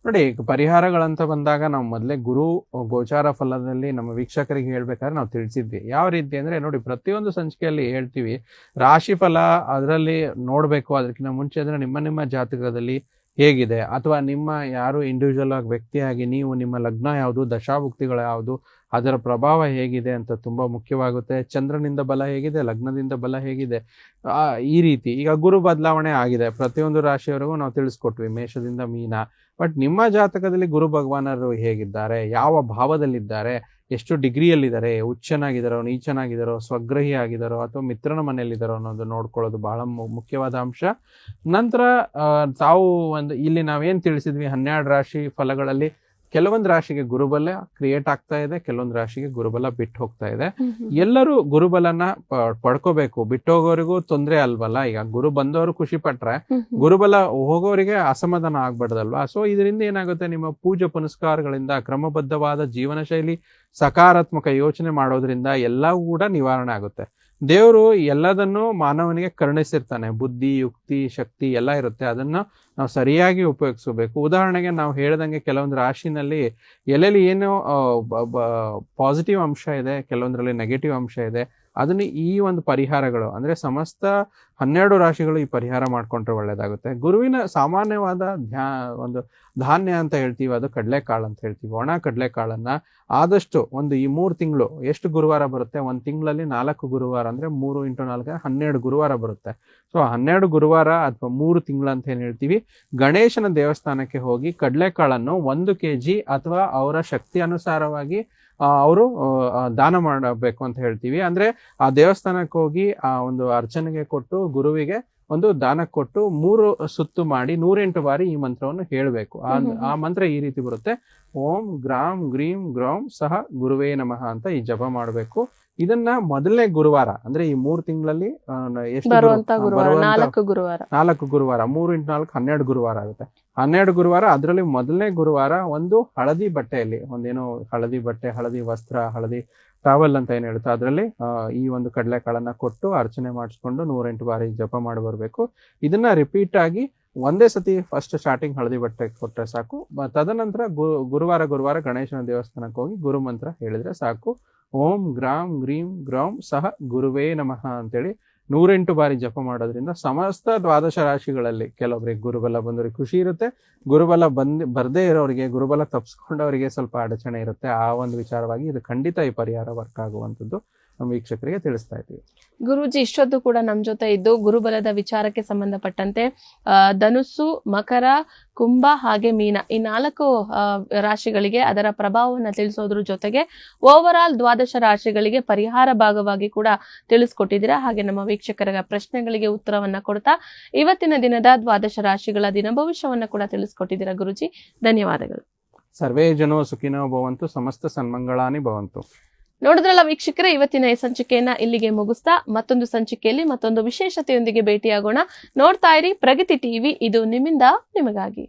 ನೋಡಿ ಪರಿಹಾರಗಳಂತ ಬಂದಾಗ ನಾವು ಮೊದಲೇ ಗುರು ಗೋಚಾರ ಫಲದಲ್ಲಿ ನಮ್ಮ ವೀಕ್ಷಕರಿಗೆ ಹೇಳ್ಬೇಕಾದ್ರೆ ನಾವು ತಿಳಿಸಿದ್ವಿ. ಯಾವ ರೀತಿ ಅಂದ್ರೆ ನೋಡಿ, ಪ್ರತಿಯೊಂದು ಸಂಚಿಕೆಯಲ್ಲಿ ಹೇಳ್ತೀವಿ, ರಾಶಿ ಫಲ ಅದರಲ್ಲಿ ನೋಡ್ಬೇಕು, ಅದಕ್ಕಿಂತ ಮುಂಚೆ ಅಂದ್ರೆ ನಿಮ್ಮ ನಿಮ್ಮ ಜಾತಕದಲ್ಲಿ ಹೇಗಿದೆ? ಅಥವಾ ನಿಮ್ಮ ಯಾರು ಇಂಡಿವಿಜುವಲ್ ಆಗಿ ವ್ಯಕ್ತಿಯಾಗಿ ನೀವು ನಿಮ್ಮ ಲಗ್ನ ಯಾವುದು, ದಶಾಭುಕ್ತಿಗಳು ಯಾವುದು, ಅದರ ಪ್ರಭಾವ ಹೇಗಿದೆ ಅಂತ ತುಂಬಾ ಮುಖ್ಯವಾಗುತ್ತೆ. ಚಂದ್ರನಿಂದ ಬಲ ಹೇಗಿದೆ, ಲಗ್ನದಿಂದ ಬಲ ಹೇಗಿದೆ? ಈ ರೀತಿ. ಈಗ ಗುರು ಬದಲಾವಣೆ ಆಗಿದೆ. ಪ್ರತಿಯೊಂದು ರಾಶಿಯವರೆಗೂ ನಾವು ತಿಳಿಸ್ಕೊಟ್ವಿ, ಮೇಷದಿಂದ ಮೀನ. ಬಟ್ ನಿಮ್ಮ ಜಾತಕದಲ್ಲಿ ಗುರು ಭಗವಾನರು ಹೇಗಿದ್ದಾರೆ? ಯಾವ ಭಾವದಲ್ಲಿದ್ದಾರೆ? ಎಷ್ಟು ಡಿಗ್ರಿಯಲ್ಲಿದ್ದಾರೆ, ಹುಚ್ಚನಾಗಿದ್ದಾರೋ, ನೀಚನಾಗಿದ್ದಾರೋ ಸ್ವಗ್ರಹಿ ಆಗಿದ್ದಾರೋ ಅಥವಾ ಮಿತ್ರನ ಮನೆಯಲ್ಲಿದ್ದಾರೋ ಅನ್ನೋದು ನೋಡ್ಕೊಳ್ಳೋದು ಬಹಳ ಮುಖ್ಯವಾದ ಅಂಶ. ನಂತರ ತಾವು ಒಂದು, ಇಲ್ಲಿ ನಾವೇನು ತಿಳಿಸಿದ್ವಿ, ಹನ್ನೆರಡು ರಾಶಿ ಫಲಗಳಲ್ಲಿ ಕೆಲವೊಂದು ರಾಶಿಗೆ ಗುರುಬಲ ಕ್ರಿಯೇಟ್ ಆಗ್ತಾ ಇದೆ ಕೆಲವೊಂದು ರಾಶಿಗೆ ಗುರುಬಲ ಬಿಟ್ಟು ಹೋಗ್ತಾ ಇದೆ. ಎಲ್ಲರೂ ಗುರುಬಲನ ಪಡ್ಕೊಬೇಕು. ಬಿಟ್ಟೋಗೋರಿಗೂ ತೊಂದ್ರೆ ಅಲ್ವಲ್ಲ? ಈಗ ಗುರು ಬಂದವರು ಖುಷಿ ಪಟ್ರೆ ಗುರುಬಲ ಹೋಗೋರಿಗೆ ಅಸಮಾಧಾನ ಆಗ್ಬಾರ್ದಲ್ವಾ? ಸೊ ಇದರಿಂದ ಏನಾಗುತ್ತೆ? ನಿಮ್ಮ ಪೂಜೆ ಪುನಸ್ಕಾರಗಳಿಂದ ಕ್ರಮಬದ್ಧವಾದ ಜೀವನ ಶೈಲಿ ಸಕಾರಾತ್ಮಕ ಯೋಚನೆ ಮಾಡೋದ್ರಿಂದ ಎಲ್ಲವೂ ಕೂಡ ನಿವಾರಣೆ ಆಗುತ್ತೆ. ದೇವರು ಎಲ್ಲದನ್ನು ಮಾನವನಿಗೆ ಕರುಣಿಸಿರ್ತಾನೆ. ಬುದ್ಧಿ, ಯುಕ್ತಿ, ಶಕ್ತಿ ಎಲ್ಲ ಇರುತ್ತೆ. ಅದನ್ನ ನಾವು ಸರಿಯಾಗಿ ಉಪಯೋಗಿಸಬೇಕು ಉದಾಹರಣೆಗೆ ನಾವು ಹೇಳ್ದಂಗೆ ಕೆಲವೊಂದು ರಾಶಿನಲ್ಲಿ ಎಲ್ಲೆಲ್ಲಿ ಏನು ಪಾಸಿಟಿವ್ ಅಂಶ ಇದೆ, ಕೆಲವೊಂದರಲ್ಲಿ ನೆಗೆಟಿವ್ ಅಂಶ ಇದೆ ಅದನ್ನ ಈ ಒಂದು ಪರಿಹಾರಗಳು, ಅಂದ್ರೆ ಸಮಸ್ತ ಹನ್ನೆರಡು ರಾಶಿಗಳು ಈ ಪರಿಹಾರ ಮಾಡ್ಕೊಂಡ್ರೆ ಒಳ್ಳೆಯದಾಗುತ್ತೆ ಗುರುವಿನ ಸಾಮಾನ್ಯವಾದ ಧ್ಯಾ, ಒಂದು ಧಾನ್ಯ ಅಂತ ಹೇಳ್ತೀವಿ, ಅದು ಕಡಲೆಕಾಳು ಅಂತ ಹೇಳ್ತೀವಿ. ಒಣ ಕಡಲೆಕಾಳನ್ನು ಆದಷ್ಟು ಒಂದು ಈ ಮೂರು ತಿಂಗಳು, ಎಷ್ಟು ಗುರುವಾರ ಬರುತ್ತೆ? ಒಂದು ತಿಂಗಳಲ್ಲಿ ನಾಲ್ಕು ಗುರುವಾರ ಅಂದ್ರೆ ಮೂರು ಇಂಟು ನಾಲ್ಕು, ಹನ್ನೆರಡು ಗುರುವಾರ ಬರುತ್ತೆ. ಸೊ ಹನ್ನೆರಡು ಗುರುವಾರ ಅಥವಾ ಮೂರು ತಿಂಗಳು ಅಂತ ಏನು ಹೇಳ್ತೀವಿ? ಗಣೇಶನ ದೇವಸ್ಥಾನಕ್ಕೆ ಹೋಗಿ ಕಡಲೆಕಾಳನ್ನು ಒಂದು ಕೆ ಜಿ ಅಥವಾ ಅವರ ಶಕ್ತಿ ಅನುಸಾರವಾಗಿ ಅವರು ದಾನ ಮಾಡಬೇಕು ಅಂತ ಹೇಳ್ತೀವಿ. ಅಂದ್ರೆ ಆ ದೇವಸ್ಥಾನಕ್ಕೆ ಹೋಗಿ ಆ ಒಂದು ಅರ್ಚನೆಗೆ ಕೊಟ್ಟು ಗುರುವಿಗೆ ಒಂದು ದಾನ ಕೊಟ್ಟು ಮೂರು ಸುತ್ತು ಮಾಡಿ ನೂರೆಂಟು ಬಾರಿ ಈ ಮಂತ್ರವನ್ನು ಹೇಳಬೇಕು. ಆ ಮಂತ್ರ ಈ ರೀತಿ ಬರುತ್ತೆ. ಓಂ ಗ್ರಾಮ್ ಗ್ರೀಂ ಗ್ರೌಂ ಸಹ ಗುರುವೇ ನಮಃ ಅಂತ ಈ ಜಪ ಮಾಡಬೇಕು. ಇದನ್ನ ಮೊದಲನೇ ಗುರುವಾರ ಅಂದ್ರೆ ಈ ಮೂರು ತಿಂಗಳಲ್ಲಿ ಎಷ್ಟು ನಾಲ್ಕು ಗುರುವಾರ. ನಾಲ್ಕು ಗುರುವಾರ ಮೂರು ಇಂಟು ನಾಲ್ಕು ಹನ್ನೆರಡು ಗುರುವಾರ ಆಗುತ್ತೆ. ಹನ್ನೆರಡು ಗುರುವಾರ ಅದರಲ್ಲಿ ಮೊದಲನೇ ಗುರುವಾರ ಒಂದು ಹಳದಿ ಬಟ್ಟೆಯಲ್ಲಿ ಒಂದೇನೋ ಹಳದಿ ಬಟ್ಟೆ ಹಳದಿ ವಸ್ತ್ರ ಹಳದಿ ಟಾವೆಲ್ ಅಂತ ಏನ್ ಹೇಳ್ತಾ ಅದರಲ್ಲಿ ಈ ಒಂದು ಕಡಲೆಕಾಳನ್ನ ಕೊಟ್ಟು ಅರ್ಚನೆ ಮಾಡಿಸ್ಕೊಂಡು ನೂರೆಂಟು ಬಾರಿ ಜಪ ಮಾಡಿ ಬರಬೇಕು. ಇದನ್ನ ರಿಪೀಟ್ ಆಗಿ ಒಂದೇ ಸತಿ ಫಸ್ಟ್ ಸ್ಟಾರ್ಟಿಂಗ್ ಹಳದಿ ಬಟ್ಟೆ ಕೊಟ್ಟರೆ ಸಾಕು. ತದನಂತರ ಗುರುವಾರ ಗುರುವಾರ ಗಣೇಶನ ದೇವಸ್ಥಾನಕ್ಕೆ ಹೋಗಿ ಗುರು ಮಂತ್ರ ಹೇಳಿದ್ರೆ ಸಾಕು. ಓಂ ಗ್ರಾಂ ಗ್ರೀಂ ಗ್ರಾಂ ಸಹ ಗುರುವೇ ನಮಃ ಅಂತೇಳಿ ನೂರೆಂಟು ಬಾರಿ ಜಪ ಮಾಡೋದ್ರಿಂದ ಸಮಸ್ತ ದ್ವಾದಶ ರಾಶಿಗಳಲ್ಲಿ ಕೆಲವೊಬ್ಬರಿಗೆ ಗುರುಬಲ ಬಂದವರಿಗೆ ಖುಷಿ ಇರುತ್ತೆ. ಗುರುಬಲ ಬಂದ್, ಬರದೇ ಇರೋರಿಗೆ, ಗುರುಬಲ ತಪ್ಪಿಸ್ಕೊಂಡವರಿಗೆ ಸ್ವಲ್ಪ ಅಡಚಣೆ ಇರುತ್ತೆ. ಆ ಒಂದು ವಿಚಾರವಾಗಿ ಇದು ಖಂಡಿತ ಈ ಪರಿಹಾರ ವರ್ಕ್ ಆಗುವಂಥದ್ದು. ನಮ್ಮ ವೀಕ್ಷಕರಿಗೆ ತಿಳಿಸ್ತಾ ಇದ್ದೀವಿ. ಗುರುಜಿ ಇಷ್ಟೊತ್ತು ಕೂಡ ನಮ್ಮ ಜೊತೆ ಇದ್ದು ಗುರುಬಲದ ವಿಚಾರಕ್ಕೆ ಸಂಬಂಧಪಟ್ಟಂತೆ ಆ, ಧನುಸ್ಸು ಮಕರ ಕುಂಭ ಹಾಗೆ ಮೀನ ಈ ನಾಲ್ಕು ರಾಶಿಗಳಿಗೆ ಅದರ ಪ್ರಭಾವವನ್ನು ತಿಳಿಸೋದ್ರ ಜೊತೆಗೆ ಓವರ್ ಆಲ್ ದ್ವಾದಶ ರಾಶಿಗಳಿಗೆ ಪರಿಹಾರ ಭಾಗವಾಗಿ ಕೂಡ ತಿಳಿಸ್ಕೊಟ್ಟಿದ್ದೀರಾ? ಹಾಗೆ ನಮ್ಮ ವೀಕ್ಷಕರ ಪ್ರಶ್ನೆಗಳಿಗೆ ಉತ್ತರವನ್ನ ಕೊಡ್ತಾ ಇವತ್ತಿನ ದಿನದ ದ್ವಾದಶ ರಾಶಿಗಳ ದಿನ ಭವಿಷ್ಯವನ್ನ ಕೂಡ ತಿಳಿಸ್ಕೊಟ್ಟಿದ್ದೀರಾ ಗುರುಜಿ? ಧನ್ಯವಾದಗಳು. ಸರ್ವೇ ಜನೋ ಸುಖಿನೋ ಭವಂತು ಸಮಸ್ತ ಸನ್ಮಂಗಳಾನಿ ಭವಂತು. ನೋಡಿದ್ರಲ್ಲ ವೀಕ್ಷಕರೇ, ಇವತ್ತಿನ ಈ ಸಂಚಿಕೆಯನ್ನ ಇಲ್ಲಿಗೆ ಮುಗಿಸ್ತಾ ಮತ್ತೊಂದು ಸಂಚಿಕೆಯಲ್ಲಿ ಮತ್ತೊಂದು ವಿಶೇಷತೆಯೊಂದಿಗೆ ಭೇಟಿಯಾಗೋಣ ನೋಡ್ತಾ ಇರಿ ಪ್ರಗತಿ ಟಿವಿ, ಇದು ನಿಮ್ಮಿಂದ ನಿಮಗಾಗಿ.